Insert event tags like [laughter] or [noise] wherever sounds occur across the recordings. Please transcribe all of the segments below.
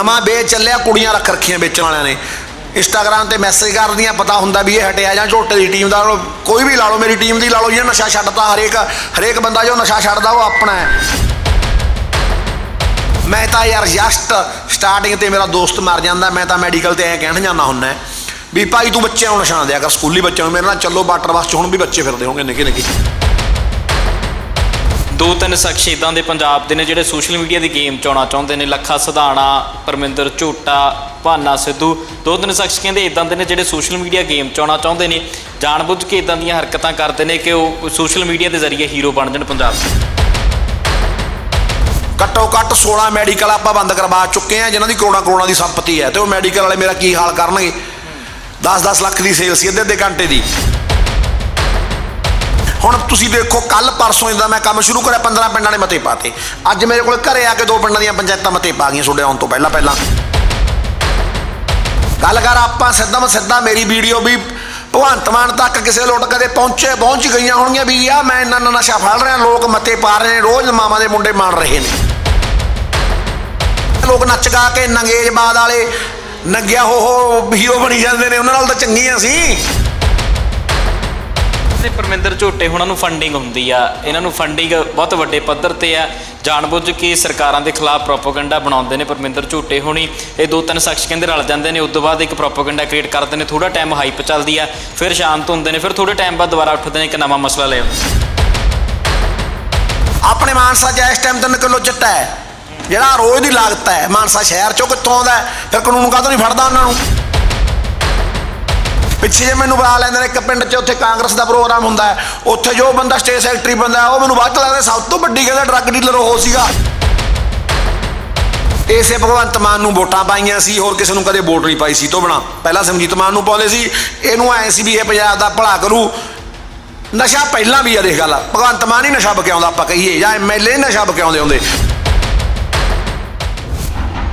ਨਵਾਂ ਵੇਚ ਚੱਲਿਆ, ਕੁੜੀਆਂ ਰੱਖ ਰੱਖੀਆਂ ਵੇਚਣ ਵਾਲਿਆਂ ਨੇ। ਇੰਸਟਾਗ੍ਰam ਤੇ ਮੈਸੇਜ ਕਰਦੀਆਂ, ਪਤਾ ਹੁੰਦਾ ਵੀ ਇਹ ਹਟਿਆ ਜਾਂ ਝੋਟੇ ਦੀ ਟੀਮ ਦਾ ਕੋਈ ਵੀ ਲਾ ਲਓ, ਮੇਰੀ ਟੀਮ ਦੀ ਲਾ ਲਓ ਜਿਹਨੇ ਨਸ਼ਾ ਛੱਡਤਾ ਹਰੇਕ ਹਰੇਕ ਬੰਦਾ ਜੋ ਨਸ਼ਾ ਛੱਡਦਾ, ਉਹ ਆਪਣਾ ਹੈ। ਮੈਂ ਤਾਂ ਯਾਰ ਜਸਟ ਸਟਾਰਟਿੰਗ ਤੇ ਮੇਰਾ ਦੋਸਤ ਮਰ ਜਾਂਦਾ, ਮੈਂ ਤਾਂ ਮੈਡੀਕਲ ਤੇ ਐ ਕਹਿਣ ਜਾਂਦਾ ਹੁੰਦਾ ਵੀ ਭਾਈ ਤੂੰ ਬੱਚਿਆਂ ਨੂੰ ਨਸ਼ਾ ਦਿਆ ਕਰ, ਸਕੂਲੀ ਬੱਚਿਆਂ ਨੂੰ ਮੇਰੇ ਨਾਲ ਚੱਲੋ ਵਾਟਰ ਬੱਸ ਚ ਹੁਣ ਵੀ ਬੱਚੇ ਫਿਰਦੇ ਹੋਣਗੇ ਨਿੱਕੇ ਨਿੱਕੇ ਦੋ ਤਿੰਨ ਸ਼ਖਸ ਇੱਦਾਂ ਦੇ ਪੰਜਾਬ ਦੇ ਨੇ ਜਿਹੜੇ ਸੋਸ਼ਲ ਮੀਡੀਆ ਦੀ ਗੇਮ ਚ ਆਉਣਾ ਚਾਹੁੰਦੇ ਨੇ। ਲੱਖਾ ਸਧਾਣਾ, ਪਰਮਿੰਦਰ ਝੋਟਾ, ਭਾਨਾ ਸਿੱਧੂ, ਦੋ ਤਿੰਨ ਸ਼ਖਸ ਕਹਿੰਦੇ ਇਦਾਂ ਦੇ ਨੇ ਜਿਹੜੇ ਸੋਸ਼ਲ ਮੀਡੀਆ ਗੇਮ ਚ ਆਉਣਾ ਚਾਹੁੰਦੇ ਨੇ। ਜਾਣਬੁੱਝ ਕੇ ਇਦਾਂ ਦੀਆਂ ਹਰਕਤਾਂ ਕਰਦੇ ਨੇ ਕਿ ਉਹ ਸੋਸ਼ਲ ਮੀਡੀਆ ਦੇ ਜ਼ਰੀਏ ਹੀਰੋ ਬਣ ਜਾਣ ਪੰਜਾਬ ਦੇ। ਘੱਟੋ ਘੱਟ 16 ਮੈਡੀਕਲ ਆਪਾਂ ਬੰਦ ਕਰਵਾ ਚੁੱਕੇ ਆ ਜਿਨ੍ਹਾਂ ਦੀ ਕਰੋੜਾਂ ਕਰੋੜਾਂ ਦੀ ਸੰਪਤੀ ਹੈ। ਤੇ ਉਹ ਮੈਡੀਕਲ ਵਾਲੇ ਮੇਰਾ ਕੀ ਹਾਲ ਕਰਨਗੇ? 10-10 ਲੱਖ ਦੀ ਸੇਲ ਸੀ ਅੱਧੇ ਅੱਧੇ ਘੰਟੇ ਦੀ। ਹੁਣ ਤੁਸੀਂ ਦੇਖੋ ਕੱਲ ਪਰਸੋਂ ਇਦਾਂ ਮੈਂ ਕੰਮ ਸ਼ੁਰੂ ਕਰਿਆ 15 ਪਿੰਡਾਂ ਨੇ ਮਤੇ ਪਾਤੇ। ਅੱਜ ਮੇਰੇ ਕੋਲ ਘਰੇ ਆ ਕੇ ਦੋ ਪਿੰਡਾਂ ਦੀਆਂ ਪੰਚਾਇਤਾਂ ਮਤੇ ਪਾ ਗਈਆਂ ਛੋੜੇ ਆਉਣ ਤੋਂ ਪਹਿਲਾਂ ਪਹਿਲਾਂ। ਗੱਲ ਕਰ ਆਪਾਂ ਸਿੱਧਾ ਸਿੱਧਾ ਮੇਰੀ ਵੀਡੀਓ ਵੀ ਭਗਵੰਤ ਮਾਨ ਤੱਕ ਕਿਸੇ ਲੋਟ ਕਦੇ ਪਹੁੰਚੇ, ਪਹੁੰਚ ਗਈਆਂ ਹੋਣਗੀਆਂ ਵੀ ਆ, ਮੈਂ ਇੰਨਾ ਇੰਨਾ ਨਸ਼ਾ ਫੜ ਰਿਹਾ, ਲੋਕ ਮਤੇ ਪਾ ਰਹੇ ਨੇ, ਰੋਜ਼ ਮਾਮਾ ਦੇ ਮੁੰਡੇ ਮੰਨ ਰਹੇ ਨੇ। ਲੋਕ ਨੱਚ ਗਾ ਕੇ ਨੰਗੇਜਬਾਦ ਵਾਲੇ ਨੰਗਿਆ ਹੋ ਹੋ ਹੀਰੋ ਬਣੀ ਜਾਂਦੇ ਨੇ, ਉਹਨਾਂ ਨਾਲ ਤਾਂ ਚੰਗੀਆਂ ਸੀ। ਤੇ ਪਰਮਿੰਦਰ ਝੋਟੇ ਹੁਣਾਂ ਨੂੰ ਫੰਡਿੰਗ ਹੁੰਦੀ ਆ। ਇਹਨਾਂ ਨੂੰ ਫੰਡਿੰਗ ਬਹੁਤ ਵੱਡੇ ਪੱਧਰ ਤੇ ਆ। ਜਾਣਬੁੱਝ ਕੇ ਸਰਕਾਰਾਂ ਦੇ ਖਿਲਾਫ ਪ੍ਰੋਪਾਗੈਂਡਾ ਬਣਾਉਂਦੇ ਨੇ ਪਰਮਿੰਦਰ ਝੋਟੇ ਹੁਣੀ। ਇਹ ਦੋ ਤਿੰਨ ਸ਼ਖਸ ਕਹਿੰਦੇ ਰਲ ਜਾਂਦੇ ਨੇ। ਉਸ ਤੋਂ ਬਾਅਦ ਇੱਕ ਪ੍ਰੋਪਾਗੈਂਡਾ ਕ੍ਰੀਏਟ ਕਰਦੇ ਨੇ। ਥੋੜਾ ਟਾਈਮ ਹਾਈਪ ਚੱਲਦੀ ਆ। ਫਿਰ ਸ਼ਾਂਤ ਹੁੰਦੇ ਨੇ। ਫਿਰ ਥੋੜੇ ਟਾਈਮ ਬਾਅਦ ਦੁਬਾਰਾ ਉੱਠਦੇ ਨੇ। ਇੱਕ ਨਵਾਂ ਮਸਲਾ ਲੈ ਆਪਣੇ ਮਾਨਸਾ 'ਚ ਇਸ ਟਾਈਮ 3 ਕਿਲੋ ਚਿੱਟਾ ਹੈ। ਜਿਹੜਾ ਰੋਜ਼ ਦੀ ਲਾਗਤ ਹੈ। ਮਾਨਸਾ ਸ਼ਹਿਰ 'ਚੋਂ ਕਿੱਥੋਂ ਆਉਂਦਾ ਫਿਰ ਕਾਨੂੰਨ ਕਾਹਤੋਂ ਨਹੀਂ ਫੜਦਾ ਉਹਨਾਂ ਨੂੰ? ਪਿੱਛੇ ਜੇ ਮੈਨੂੰ ਬੁਲਾ ਲੈਂਦੇ ਨੇ, ਇੱਕ ਪਿੰਡ 'ਚ ਉੱਥੇ ਕਾਂਗਰਸ ਦਾ ਪ੍ਰੋਗਰਾਮ ਹੁੰਦਾ ਹੈ, ਉੱਥੇ ਜੋ ਬੰਦਾ ਸਟੇਟ ਸੈਕਟਰੀ ਬੰਦਾ ਉਹ ਮੈਨੂੰ ਬਾਅਦ ਲੱਗਦਾ ਸਭ ਤੋਂ ਵੱਡੀ ਕਹਿੰਦਾ ਡਰੱਗ ਡੀਲਰ ਉਹ ਸੀਗਾ। ਇਸੇ ਭਗਵੰਤ ਮਾਨ ਨੂੰ ਵੋਟਾਂ ਪਾਈਆਂ ਸੀ, ਹੋਰ ਕਿਸੇ ਨੂੰ ਕਦੇ ਵੋਟ ਨਹੀਂ ਪਾਈ ਸੀ, ਤੋਂ ਬਣਾ ਪਹਿਲਾਂ ਸਮਜੀਤ ਮਾਨ ਨੂੰ ਪਾਉਂਦੇ ਸੀ, ਇਹਨੂੰ ਐ ਸੀ ਵੀ ਇਹ ਪੰਜਾਬ ਦਾ ਭਲਾ ਕਰੂ। ਨਸ਼ਾ ਪਹਿਲਾਂ ਵੀ ਆ ਦੇਖ ਗੱਲ, ਭਗਵੰਤ ਮਾਨ ਹੀ ਨਸ਼ਾ ਬਕਿਆਉਂਦਾ ਆਪਾਂ ਕਹੀਏ, ਜਾਂ ਐਮਐਲਏ ਨਸ਼ਾ ਬਕਿਆਉਂਦੇ ਹੁੰਦੇ।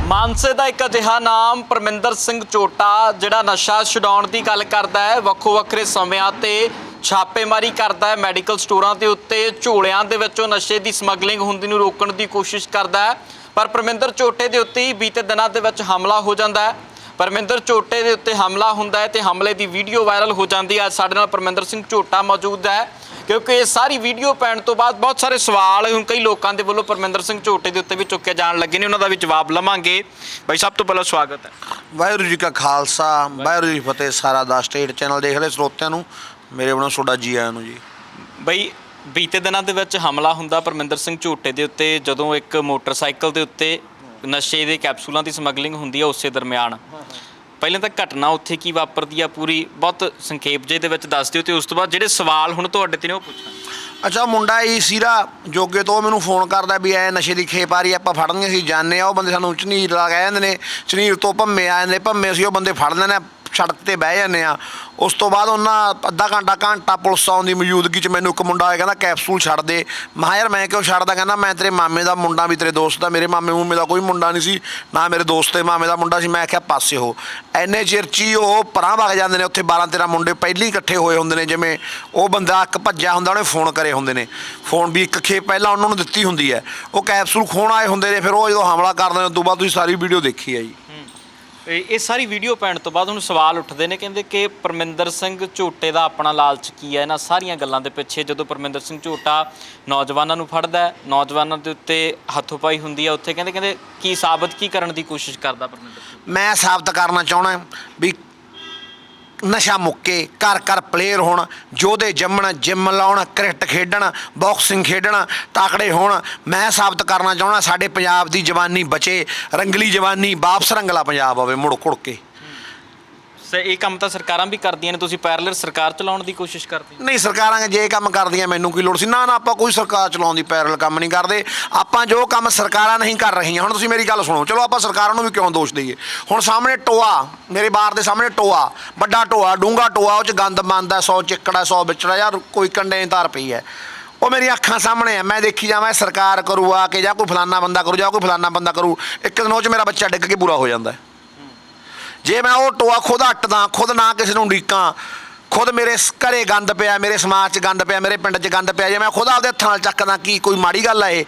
ਮਾਨਸੇ ਦਾ ਇੱਕ ਅਜਿਹਾ ਨਾਮ ਪਰਮਿੰਦਰ ਸਿੰਘ ਚੋਟਾ, ਜਿਹੜਾ ਨਸ਼ਾ ਛਡਾਉਣ ਦੀ ਗੱਲ ਕਰਦਾ ਹੈ, ਵੱਖੋ ਵੱਖਰੇ ਸਮਿਆਂ ਤੇ ਛਾਪੇਮਾਰੀ ਕਰਦਾ ਹੈ, ਮੈਡੀਕਲ ਸਟੋਰਾਂ ਦੇ ਉੱਤੇ, ਝੋਲਿਆਂ ਦੇ ਵਿੱਚੋਂ ਨਸ਼ੇ ਦੀ ਸਮਗਲਿੰਗ ਹੁੰਦੀ ਨੂੰ ਰੋਕਣ ਦੀ ਕੋਸ਼ਿਸ਼ ਕਰਦਾ ਹੈ। ਪਰ ਪਰਮਿੰਦਰ ਚੋਟੇ ਦੇ ਉੱਤੇ ਹੀ ਬੀਤੇ ਦਿਨਾਂ ਦੇ ਵਿੱਚ ਹਮਲਾ ਹੋ ਜਾਂਦਾ ਹੈ। ਪਰਮਿੰਦਰ ਚੋਟੇ ਦੇ ਉੱਤੇ ਹਮਲਾ ਹੁੰਦਾ ਹੈ ਤੇ ਹਮਲੇ ਦੀ ਵੀਡੀਓ ਵਾਇਰਲ ਹੋ ਜਾਂਦੀ ਹੈ। ਅੱਜ ਸਾਡੇ ਨਾਲ ਪਰਮਿੰਦਰ ਸਿੰਘ ਝੋਟਾ ਮੌਜੂਦ ਹੈ। ਕਿਉਂਕਿ ਇਹ ਸਾਰੀ ਵੀਡੀਓ ਪੈਣ ਤੋਂ ਬਾਅਦ ਬਹੁਤ ਸਾਰੇ ਸਵਾਲ ਹੁਣ ਕਈ ਲੋਕਾਂ ਦੇ ਵੱਲੋਂ ਪਰਮਿੰਦਰ ਸਿੰਘ ਝੋਟੇ ਦੇ ਉੱਤੇ ਵੀ ਚੁੱਕੇ ਜਾਣ ਲੱਗੇ ਨੇ ਉਹਨਾਂ ਦਾ ਵੀ ਜਵਾਬ ਲਵਾਂਗੇ। ਬਾਈ ਸਭ ਤੋਂ ਪਹਿਲਾਂ ਸਵਾਗਤ ਹੈ। ਵਾਹਿਗੁਰੂ ਜੀ ਕਾ ਖਾਲਸਾ ਵਾਹਿਗੁਰੂ ਜੀ ਫਤਿਹ ਸਾਰਾ ਦਾ ਸਟੇਟ ਚੈਨਲ ਦੇਖ ਰਹੇ ਸਰੋਤਿਆਂ ਨੂੰ ਮੇਰੇ ਵੱਲੋਂ ਤੁਹਾਡਾ ਜੀ ਆਇਆਂ ਨੂੰ ਜੀ। ਬਈ ਬੀਤੇ ਦਿਨਾਂ ਦੇ ਵਿੱਚ ਹਮਲਾ ਹੁੰਦਾ ਪਰਮਿੰਦਰ ਸਿੰਘ ਝੋਟੇ ਦੇ ਉੱਤੇ ਜਦੋਂ ਇੱਕ ਮੋਟਰਸਾਈਕਲ ਦੇ ਉੱਤੇ ਨਸ਼ੇ ਦੇ ਕੈਪਸੂਲਾਂ ਦੀ ਸਮਗਲਿੰਗ ਹੁੰਦੀ ਹੈ ਉਸੇ ਦਰਮਿਆਨ। ਪਹਿਲਾਂ ਤਾਂ ਘਟਨਾ ਉੱਥੇ ਕੀ ਵਾਪਰਦੀ ਆ? ਪੂਰੀ ਬਹੁਤ ਸੰਖੇਪ ਜੇ ਦੇ ਵਿੱਚ ਦੱਸ ਦਿਓ ਤੇ ਉਸ ਤੋਂ ਬਾਅਦ ਜਿਹੜੇ ਸਵਾਲ ਹੁਣ ਤੁਹਾਡੇ ਤੇ ਨੇ ਉਹ ਪੁੱਛਾਂ। ਅੱਛਾ, ਮੁੰਡਾ ਇਹ ਸੀਰਾ, ਜੋਗੇ ਤੋਂ ਉਹ ਮੈਨੂੰ ਫੋਨ ਕਰਦਾ ਵੀ ਐ ਨਸ਼ੇ ਦੀ ਖੇਪ ਆ ਰਹੀ ਆਪਾਂ ਫੜਨਗੇ ਅਸੀਂ ਜਾਣੇ ਆ, ਉਹ ਬੰਦੇ ਸਾਨੂੰ ਝਨੀਰ ਲਾ ਕਹਿ ਜਾਂਦੇ ਨੇ ਝਨੀਰ ਤੋਂ ਭੰਮੇ ਆ ਜਾਂਦੇ, ਭੰਮੇ ਅਸੀਂ ਉਹ ਬੰਦੇ ਫੜ ਲੈਣੇ ਸੜਕ ਤੇ ਬਹਿ ਜਾਂਦੇ ਆ। ਉਸ ਤੋਂ ਬਾਅਦ ਉਹਨਾਂ ਅੱਧਾ ਘੰਟਾ ਘੰਟਾ ਪੁਲਿਸ ਆਉਣ ਦੀ ਮੌਜੂਦਗੀ 'ਚ ਮੈਨੂੰ ਇੱਕ ਮੁੰਡਾ ਆਇਆ, ਕਹਿੰਦਾ ਕੈਪਸੂਲ ਛੱਡ ਦੇ। ਮੈਂ ਯਾਰ ਮੈਂ ਕਿਉਂ ਛੱਡਦਾ? ਕਹਿੰਦਾ, ਮੈਂ ਤੇਰੇ ਮਾਮੇ ਦਾ ਮੁੰਡਾ, ਵੀ ਤੇਰੇ ਦੋਸਤ ਦਾ, ਮੇਰੇ ਮਾਮੇ ਮੂਮੇ ਦਾ ਕੋਈ ਮੁੰਡਾ ਨਹੀਂ ਸੀ, ਨਾ ਮੇਰੇ ਦੋਸਤ ਦੇ ਮਾਮੇ ਦਾ ਮੁੰਡਾ ਸੀ। ਮੈਂ ਆਖਿਆ, ਪਾਸੇ ਹੋ। ਐਨੇ ਚਿਰ 'ਚ ਹੀ ਉਹ ਪਰਾਂ ਵਗ ਜਾਂਦੇ ਨੇ, ਉੱਥੇ 12 13 ਮੁੰਡੇ ਪਹਿਲਾਂ ਹੀ ਇਕੱਠੇ ਹੋਏ ਹੁੰਦੇ ਨੇ, ਜਿਵੇਂ ਉਹ ਬੰਦਾ ਇੱਕ ਭੱਜਿਆ ਹੁੰਦਾ, ਉਹਨੇ ਫੋਨ ਕਰੇ ਹੁੰਦੇ ਨੇ। ਫੋਨ ਵੀ ਇੱਕ ਖੇਪ ਪਹਿਲਾਂ ਉਹਨਾਂ ਨੂੰ ਦਿੱਤੀ ਹੁੰਦੀ ਹੈ। ਉਹ ਕੈਪਸੂਲ ਖੋਣ ਆਏ ਹੁੰਦੇ ਨੇ, ਫਿਰ ਉਹ ਜਦੋਂ ਹਮਲਾ ਕਰਦੇ ਨੇ, ਉਸ ਤੋਂ ਬਾਅਦ ਤੁਸੀਂ ਸਾਰੀ ਵੀਡੀਓ ਦੇਖੀ ਹੈ ਜੀ। ਇਹ ਸਾਰੀ ਵੀਡੀਓ ਪੈਣ ਤੋਂ ਬਾਅਦ ਹੁਣ ਸਵਾਲ ਉੱਠਦੇ ਨੇ, ਕਹਿੰਦੇ ਕਿ ਪਰਮਿੰਦਰ ਸਿੰਘ ਝੋਟੇ ਦਾ ਆਪਣਾ ਲਾਲਚ ਕੀ ਹੈ? ਇਹਨਾਂ ਸਾਰੀਆਂ ਗੱਲਾਂ ਦੇ ਪਿੱਛੇ ਜਦੋਂ ਪਰਮਿੰਦਰ ਸਿੰਘ ਝੋਟਾ ਨੌਜਵਾਨਾਂ ਨੂੰ ਫੜਦਾ ਨੌਜਵਾਨਾਂ ਦੇ ਉੱਤੇ ਹੱਥੋਂ-ਪਾਈ ਹੁੰਦੀ ਹੈ, ਉੱਥੇ ਕਹਿੰਦੇ ਕਹਿੰਦੇ, ਕੀ ਸਾਬਤ ਕੀ ਕਰਨ ਦੀ ਕੋਸ਼ਿਸ਼ ਕਰਦਾ ਪਰਮਿੰਦਰ ਮੈਂ ਸਾਬਤ ਕਰਨਾ ਚਾਹਣਾ ਵੀ ਨਸ਼ਾ ਮੁੱਕੇ, ਘਰ ਘਰ ਪਲੇਅਰ ਹੋਣ, ਜੋਧੇ ਜੰਮਣ ਜਿਮ ਲਾਉਣ ਕ੍ਰਿਕਟ ਖੇਡਣ ਬਾਕਸਿੰਗ ਖੇਡਣ, ਤਾਕੜੇ ਹੋਣ। ਮੈਂ ਸਾਬਤ ਕਰਨਾ ਚਾਹੁੰਦਾ, ਸਾਡੇ ਪੰਜਾਬ ਦੀ ਜਵਾਨੀ ਬਚੇ, ਰੰਗਲੀ ਜਵਾਨੀ, ਵਾਪਸ ਰੰਗਲਾ ਪੰਜਾਬ ਆਵੇ ਮੁੜ ਕੁੜ ਕੇ। ਸੇ, ਇਹ ਕੰਮ ਤਾਂ ਸਰਕਾਰਾਂ ਵੀ ਕਰਦੀਆਂ ਨੇ, ਤੁਸੀਂ ਪੈਰਲਲ ਸਰਕਾਰ ਚਲਾਉਣ ਦੀ ਕੋਸ਼ਿਸ਼ ਕਰਦੇ ਹੋ? ਨਹੀਂ, ਸਰਕਾਰਾਂ ਜੇ ਇਹ ਕੰਮ ਕਰਦੀਆਂ, ਮੈਨੂੰ ਕੀ ਲੋੜ ਸੀ? ਨਾ ਨਾ, ਆਪਾਂ ਕੋਈ ਸਰਕਾਰ ਚਲਾਉਣ ਦੀ ਪੈਰਲ ਕੰਮ ਨਹੀਂ ਕਰਦੇ। ਆਪਾਂ ਜੋ ਕੰਮ ਸਰਕਾਰਾਂ ਨਹੀਂ ਕਰ ਰਹੀਆਂ, ਹੁਣ ਤੁਸੀਂ ਮੇਰੀ ਗੱਲ ਸੁਣੋ, ਚਲੋ ਆਪਾਂ ਸਰਕਾਰਾਂ ਨੂੰ ਵੀ ਕਿਉਂ ਦੋਸ਼ ਦਈਏ? ਹੁਣ ਸਾਹਮਣੇ ਟੋਆ, ਮੇਰੇ ਬਾਰ ਦੇ ਸਾਹਮਣੇ ਟੋਆ, ਵੱਡਾ ਟੋਆ ਡੂੰਗਾ ਟੋਆ, ਉਹ ਚ ਗੰਦ ਮੰਦਾ 100 ਚਿੱਕੜਾ 100 ਵਿਚੜਾ ਯਾਰ ਕੋਈ ਕੰਡੇ ਧਾਰ ਪਈ ਹੈ। ਉਹ ਮੇਰੀ ਅੱਖਾਂ ਸਾਹਮਣੇ ਆ, ਮੈਂ ਦੇਖੀ ਜਾਵਾਂ ਸਰਕਾਰ ਕਰੂ ਆ ਕੇ, ਜਾਂ ਕੋਈ ਫਲਾਨਾ ਬੰਦਾ ਕਰੂ, ਜਾਂ ਕੋਈ ਫਲਾਨਾ ਬੰਦਾ ਕਰੂ, ਇੱਕ ਦਿਨ ਉਹ ਚ ਮੇਰਾ ਬੱਚਾ ਡਿੱਗ ਕੇ ਬੁਰਾ ਹੋ ਜਾਂਦਾ ਹੈ। ਜੇ ਮੈਂ ਉਹ ਟੋਆ ਖੁਦ ਅੱਟਦਾ ਖੁਦ ਨਾ ਕਿਸੇ ਨੂੰ ਡੀਕਾਂ, ਖੁਦ ਮੇਰੇ ਸ- ਘਰੇ ਗੰਦ ਪਿਆ, ਮੇਰੇ ਸਮਾਜ 'ਚ ਗੰਦ ਪਿਆ, ਮੇਰੇ ਪਿੰਡ 'ਚ ਗੰਦ ਪਿਆ, ਜੇ ਮੈਂ ਖੁਦ ਆਪਦੇ ਹੱਥਾਂ ਨਾਲ ਚੱਕਦਾ, ਕੀ ਕੋਈ ਮਾੜੀ ਗੱਲ ਆ ਇਹ?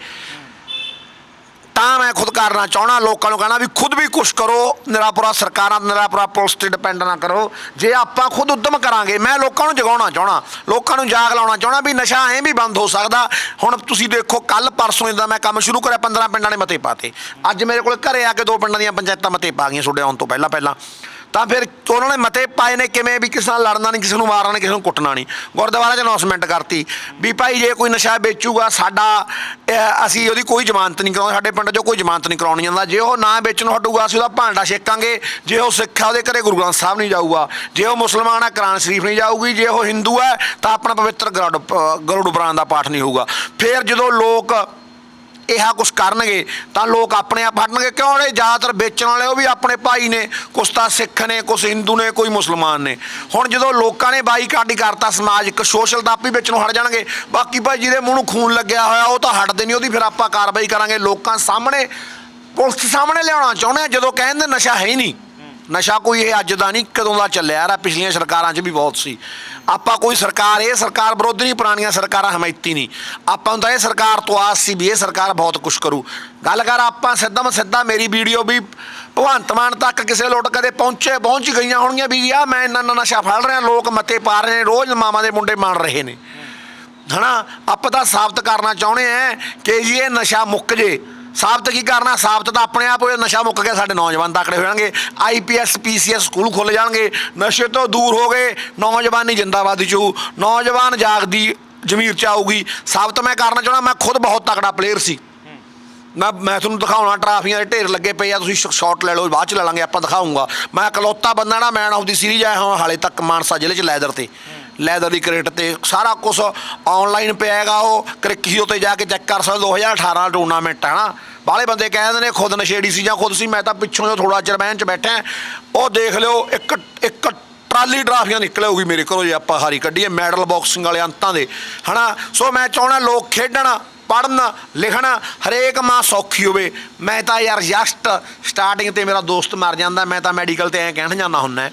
ਤਾਂ ਮੈਂ ਖੁਦ ਕਰਨਾ ਚਾਹਣਾ ਲੋਕਾਂ ਨੂੰ ਕਹਿਣਾ ਵੀ ਖੁਦ ਵੀ ਕੁਛ ਕਰੋ, ਨਿਰਾਪੁਰਾ ਸਰਕਾਰਾਂ, ਨਿਰਾਪੁਰਾ ਪੁਲਿਸ ਤੇ ਡਿਪੈਂਡ ਨਾ ਕਰੋ। ਜੇ ਆਪਾਂ ਖੁਦ ਉਦਮ ਕਰਾਂਗੇ, ਮੈਂ ਲੋਕਾਂ ਨੂੰ ਜਗਾਉਣਾ ਚਾਹਣਾ ਲੋਕਾਂ ਨੂੰ ਜਾਗ ਲਾਉਣਾ ਚਾਹਣਾ ਵੀ ਨਸ਼ਾ ਐਂ ਵੀ ਬੰਦ ਹੋ ਸਕਦਾ। ਹੁਣ ਤੁਸੀਂ ਦੇਖੋ, ਕੱਲ ਪਰਸੋਂ ਦਾ ਮੈਂ ਕੰਮ ਸ਼ੁਰੂ ਕਰਿਆ 15 ਪਿੰਡਾਂ ਨੇ ਮਤੇ ਪਾਤੇ। ਅੱਜ ਮੇਰੇ ਕੋਲ ਘਰੇ ਆ ਕੇ ਦੋ ਪਿੰਡਾਂ ਦੀਆਂ ਪੰਚਾਇਤਾਂ ਮਤੇ ਪਾ ਗਈਆਂ ਛੋਡੇ ਆਉਣ ਤੋਂ ਪਹਿਲਾਂ ਪਹਿਲਾਂ ਤਾਂ ਫਿਰ ਉਹਨਾਂ ਨੇ ਮਤੇ ਪਾਏ ਨੇ ਕਿਵੇਂ ਵੀ ਕਿਸੇ ਨਾਲ ਲੜਨਾ ਨਹੀਂ, ਕਿਸੇ ਨੂੰ ਮਾਰਨਾ ਨਹੀਂ, ਕਿਸੇ ਨੂੰ ਕੁੱਟਣਾ ਨਹੀਂ। ਗੁਰਦੁਆਰਾ 'ਚ ਅਨਾਉਂਸਮੈਂਟ ਕਰਤੀ ਵੀ ਭਾਈ ਜੇ ਕੋਈ ਨਸ਼ਾ ਵੇਚੂਗਾ, ਸਾਡਾ ਅਸੀਂ ਉਹਦੀ ਕੋਈ ਜ਼ਮਾਨਤ ਨਹੀਂ ਕਰਾਉਂਦੇ ਸਾਡੇ ਪਿੰਡ 'ਚੋਂ ਕੋਈ ਜ਼ਮਾਨਤ ਨਹੀਂ ਕਰਾਉਣੀ ਜਾਂਦਾ। ਜੇ ਉਹ ਨਾ ਵੇਚਣ ਹਟੂਗਾ, ਅਸੀਂ ਉਹਦਾ ਭਾਂਡਾ ਛੇਕਾਂਗੇ। ਜੇ ਉਹ ਸਿੱਖ ਆ ਉਹਦੇ ਘਰੇ ਗੁਰੂ ਗ੍ਰੰਥ ਸਾਹਿਬ ਨਹੀਂ ਜਾਊਗਾ। ਜੇ ਉਹ ਮੁਸਲਮਾਨ ਆ ਕੁਰਾਨ ਸ਼ਰੀਫ ਨਹੀਂ ਜਾਊਗੀ। ਜੇ ਉਹ ਹਿੰਦੂ ਹੈ, ਤਾਂ ਆਪਣਾ ਪਵਿੱਤਰ ਗਰੁੜ ਗਰੁੜ ਪੁਰਾਣ ਦਾ ਪਾਠ ਨਹੀਂ ਹੋਊਗਾ। ਫਿਰ ਜਦੋਂ ਲੋਕ ਇਹਾ ਕੁਛ ਕਰਨਗੇ, ਤਾਂ ਲੋਕ ਆਪਣੇ ਆਪ ਹਟਣਗੇ। ਕਿਉਂ ਇਹ ਜ਼ਿਆਦਾਤਰ ਵੇਚਣ ਵਾਲੇ ਉਹ ਵੀ ਆਪਣੇ ਭਾਈ ਨੇ। ਕੁਛ ਤਾਂ ਸਿੱਖ ਨੇ, ਕੁਛ ਹਿੰਦੂ ਨੇ, ਕੋਈ ਮੁਸਲਮਾਨ ਨੇ। ਹੁਣ ਜਦੋਂ ਲੋਕਾਂ ਨੇ ਬਾਈਕਾਟ ਹੀ ਕਰਤਾ ਸਮਾਜਿਕ ਸੋਸ਼ਲ ਤਾਂ ਵਿੱਚ ਨੂੰ ਹਟ ਜਾਣਗੇ। ਬਾਕੀ ਭਾਈ ਜਿਹਦੇ ਮੂੰਹ ਨੂੰ ਖੂਨ ਲੱਗਿਆ ਹੋਇਆ, ਉਹ ਤਾਂ ਹਟਦੇ ਨਹੀਂ ਉਹਦੀ ਫਿਰ ਆਪਾਂ ਕਾਰਵਾਈ ਕਰਾਂਗੇ। ਲੋਕਾਂ ਸਾਹਮਣੇ, ਪੁਲਿਸ ਸਾਹਮਣੇ ਲਿਆਉਣਾ ਚਾਹੁੰਦੇ ਆ, ਜਦੋਂ ਕਹਿੰਦੇ ਨਸ਼ਾ ਹੈ ਹੀ ਨਹੀਂ। ਨਸ਼ਾ ਕੋਈ ਇਹ ਅੱਜ ਦਾ ਨਹੀਂ, ਕਦੋਂ ਦਾ ਚੱਲਿਆ ਯਾਰ ਪਿਛਲੀਆਂ ਸਰਕਾਰਾਂ 'ਚ ਵੀ ਬਹੁਤ ਸੀ। ਆਪਾਂ ਕੋਈ ਸਰਕਾਰ, ਇਹ ਸਰਕਾਰ ਵਿਰੋਧੀ ਨਹੀਂ, ਪੁਰਾਣੀਆਂ ਸਰਕਾਰਾਂ ਹਮਾਇਤੀ ਨਹੀਂ। ਆਪਾਂ ਨੂੰ ਤਾਂ ਇਹ ਸਰਕਾਰ ਤੋਂ ਆਸ ਸੀ ਵੀ ਇਹ ਸਰਕਾਰ ਬਹੁਤ ਕੁਝ ਕਰੂ। ਗੱਲ ਕਰ, ਆਪਾਂ ਸਿੱਧਾ ਮ ਸਿੱਧਾ ਮੇਰੀ ਵੀਡੀਓ ਵੀ ਭਗਵੰਤ ਮਾਨ ਤੱਕ ਕਿਸੇ ਲੋਟ ਕਦੇ ਪਹੁੰਚੇ, ਪਹੁੰਚ ਗਈਆਂ ਹੋਣਗੀਆਂ ਵੀ ਆ ਮੈਂ ਇੰਨਾ ਇੰਨਾ ਨਸ਼ਾ ਫੜ ਰਿਹਾ, ਲੋਕ ਮਤੇ ਪਾ ਰਹੇ ਨੇ, ਰੋਜ਼ ਮਾਮਾ ਦੇ ਮੁੰਡੇ ਮਾਣ ਰਹੇ ਨੇ। ਹਨਾ, ਆਪਾਂ ਤਾਂ ਸਾਬਤ ਕਰਨਾ ਚਾਹੁੰਦੇ ਆ ਕਿ ਜੀ ਇਹ ਨਸ਼ਾ ਮੁੱਕ ਜੇ। ਸਾਬਤ ਕੀ ਕਰਨਾ? ਸਾਬਤ ਤਾਂ ਆਪਣੇ ਆਪ ਉਹ ਨਸ਼ਾ ਮੁੱਕ ਗਿਆ, ਸਾਡੇ ਨੌਜਵਾਨ ਤਕੜੇ ਹੋ ਜਾਣਗੇ। ਆਈਪੀਐਸ ਪੀਸੀਐਸ ਸਕੂਲ ਖੁੱਲ ਜਾਣਗੇ। ਨਸ਼ੇ ਤੋਂ ਦੂਰ ਹੋ ਗਏ। ਨੌਜਵਾਨੀ ਜਿੰਦਾਬਾਦੀ ਚ ਹੋਊ। ਨੌਜਵਾਨ ਜਾਗਦੀ ਜ਼ਮੀਰ ਚ ਆਊਗੀ। ਸਾਬਤ ਮੈਂ ਕਰਨਾ ਚਾਹਣਾ ਮੈਂ ਖੁਦ ਬਹੁਤ ਤਕੜਾ ਪਲੇਅਰ ਸੀ। ਮੈਂ ਮੈਂ ਤੁਹਾਨੂੰ ਦਿਖਾਉਣਾ, ਟਰਾਫੀਆਂ ਦੇ ਢੇਰ ਲੱਗੇ ਪਏ ਆ, ਤੁਸੀਂ ਸ਼ਾਟ ਲੈ ਲਓ, ਬਾਅਦ ਚ ਲੈ ਲਾਂਗੇ, ਆਪਾਂ ਦਿਖਾਉਂਗਾ ਮੈਂ ਇਕਲੌਤਾ ਬੰਦਾ ਨਾ ਮੈਨ ਆਫ ਦੀ ਸੀਰੀਜ਼ ਆਇਆ ਹਾਂ ਹਾਲੇ ਤੱਕ ਮਾਨਸਾ ਜ਼ਿਲ੍ਹੇ ਚ ਲੈਦਰ ਤੇ। ਲੈਦਰ ਦੀ ਕ੍ਰਿਕਟ ਤੇ ਸਾਰਾ ਕੁਝ ਆਨਲਾਈਨ ਪਿਆ ਹੈਗਾ ਉਹ ਕ੍ਰਿਕੀਓ ਤੇ ਜਾ ਕੇ ਚੈੱਕ ਕਰ ਸਕਦੇ 2018 ਦਾ ਟੂਰਨਾਮੈਂਟ ਹੈ ਨਾ। ਬਾਹਲੇ ਬੰਦੇ ਕਹਿ ਦਿੰਦੇ ਨੇ, ਖੁਦ ਨਸ਼ੇੜੀ ਸੀ ਜਾਂ ਖੁਦ ਸੀ, ਮੈਂ ਤਾਂ ਪਿੱਛੋਂ ਜੋ ਥੋੜਾ ਚਿਰ ਬਹਿਣ ਚ ਬੈਠਾ, ਉਹ ਦੇਖ ਲਿਓ, ਇੱਕ ਇੱਕ ਟਰਾਲੀ ਟਰਾਫੀਆਂ ਨਿਕਲੇ ਹੋਗੀ ਮੇਰੇ ਘਰੋਂ ਜੇ ਆਪਾਂ ਹਾਰੀ ਕੱਢੀਏ, ਮੈਡਲ ਬਾਕਸਿੰਗ ਵਾਲੇ ਅੰਤਾਂ ਦੇ, ਹਨਾ? ਸੋ ਮੈਂ ਚਾਹਣਾ ਲੋਕ ਖੇਡਣ ਪੜਨ ਲਿਖਣ, ਹਰੇਕ ਮਾਂ ਸੌਖੀ ਹੋਵੇ। ਮੈਂ ਤਾਂ ਯਾਰ ਜਸਟ ਸਟਾਰਟਿੰਗ ਤੇ ਮੇਰਾ ਦੋਸਤ ਮਰ ਜਾਂਦਾ, ਮੈਂ ਤਾਂ ਮੈਡੀਕਲ ਤੇ ਐਂ ਕਹਿਣ ਜਾਂਦਾ ਹੁੰਦਾ।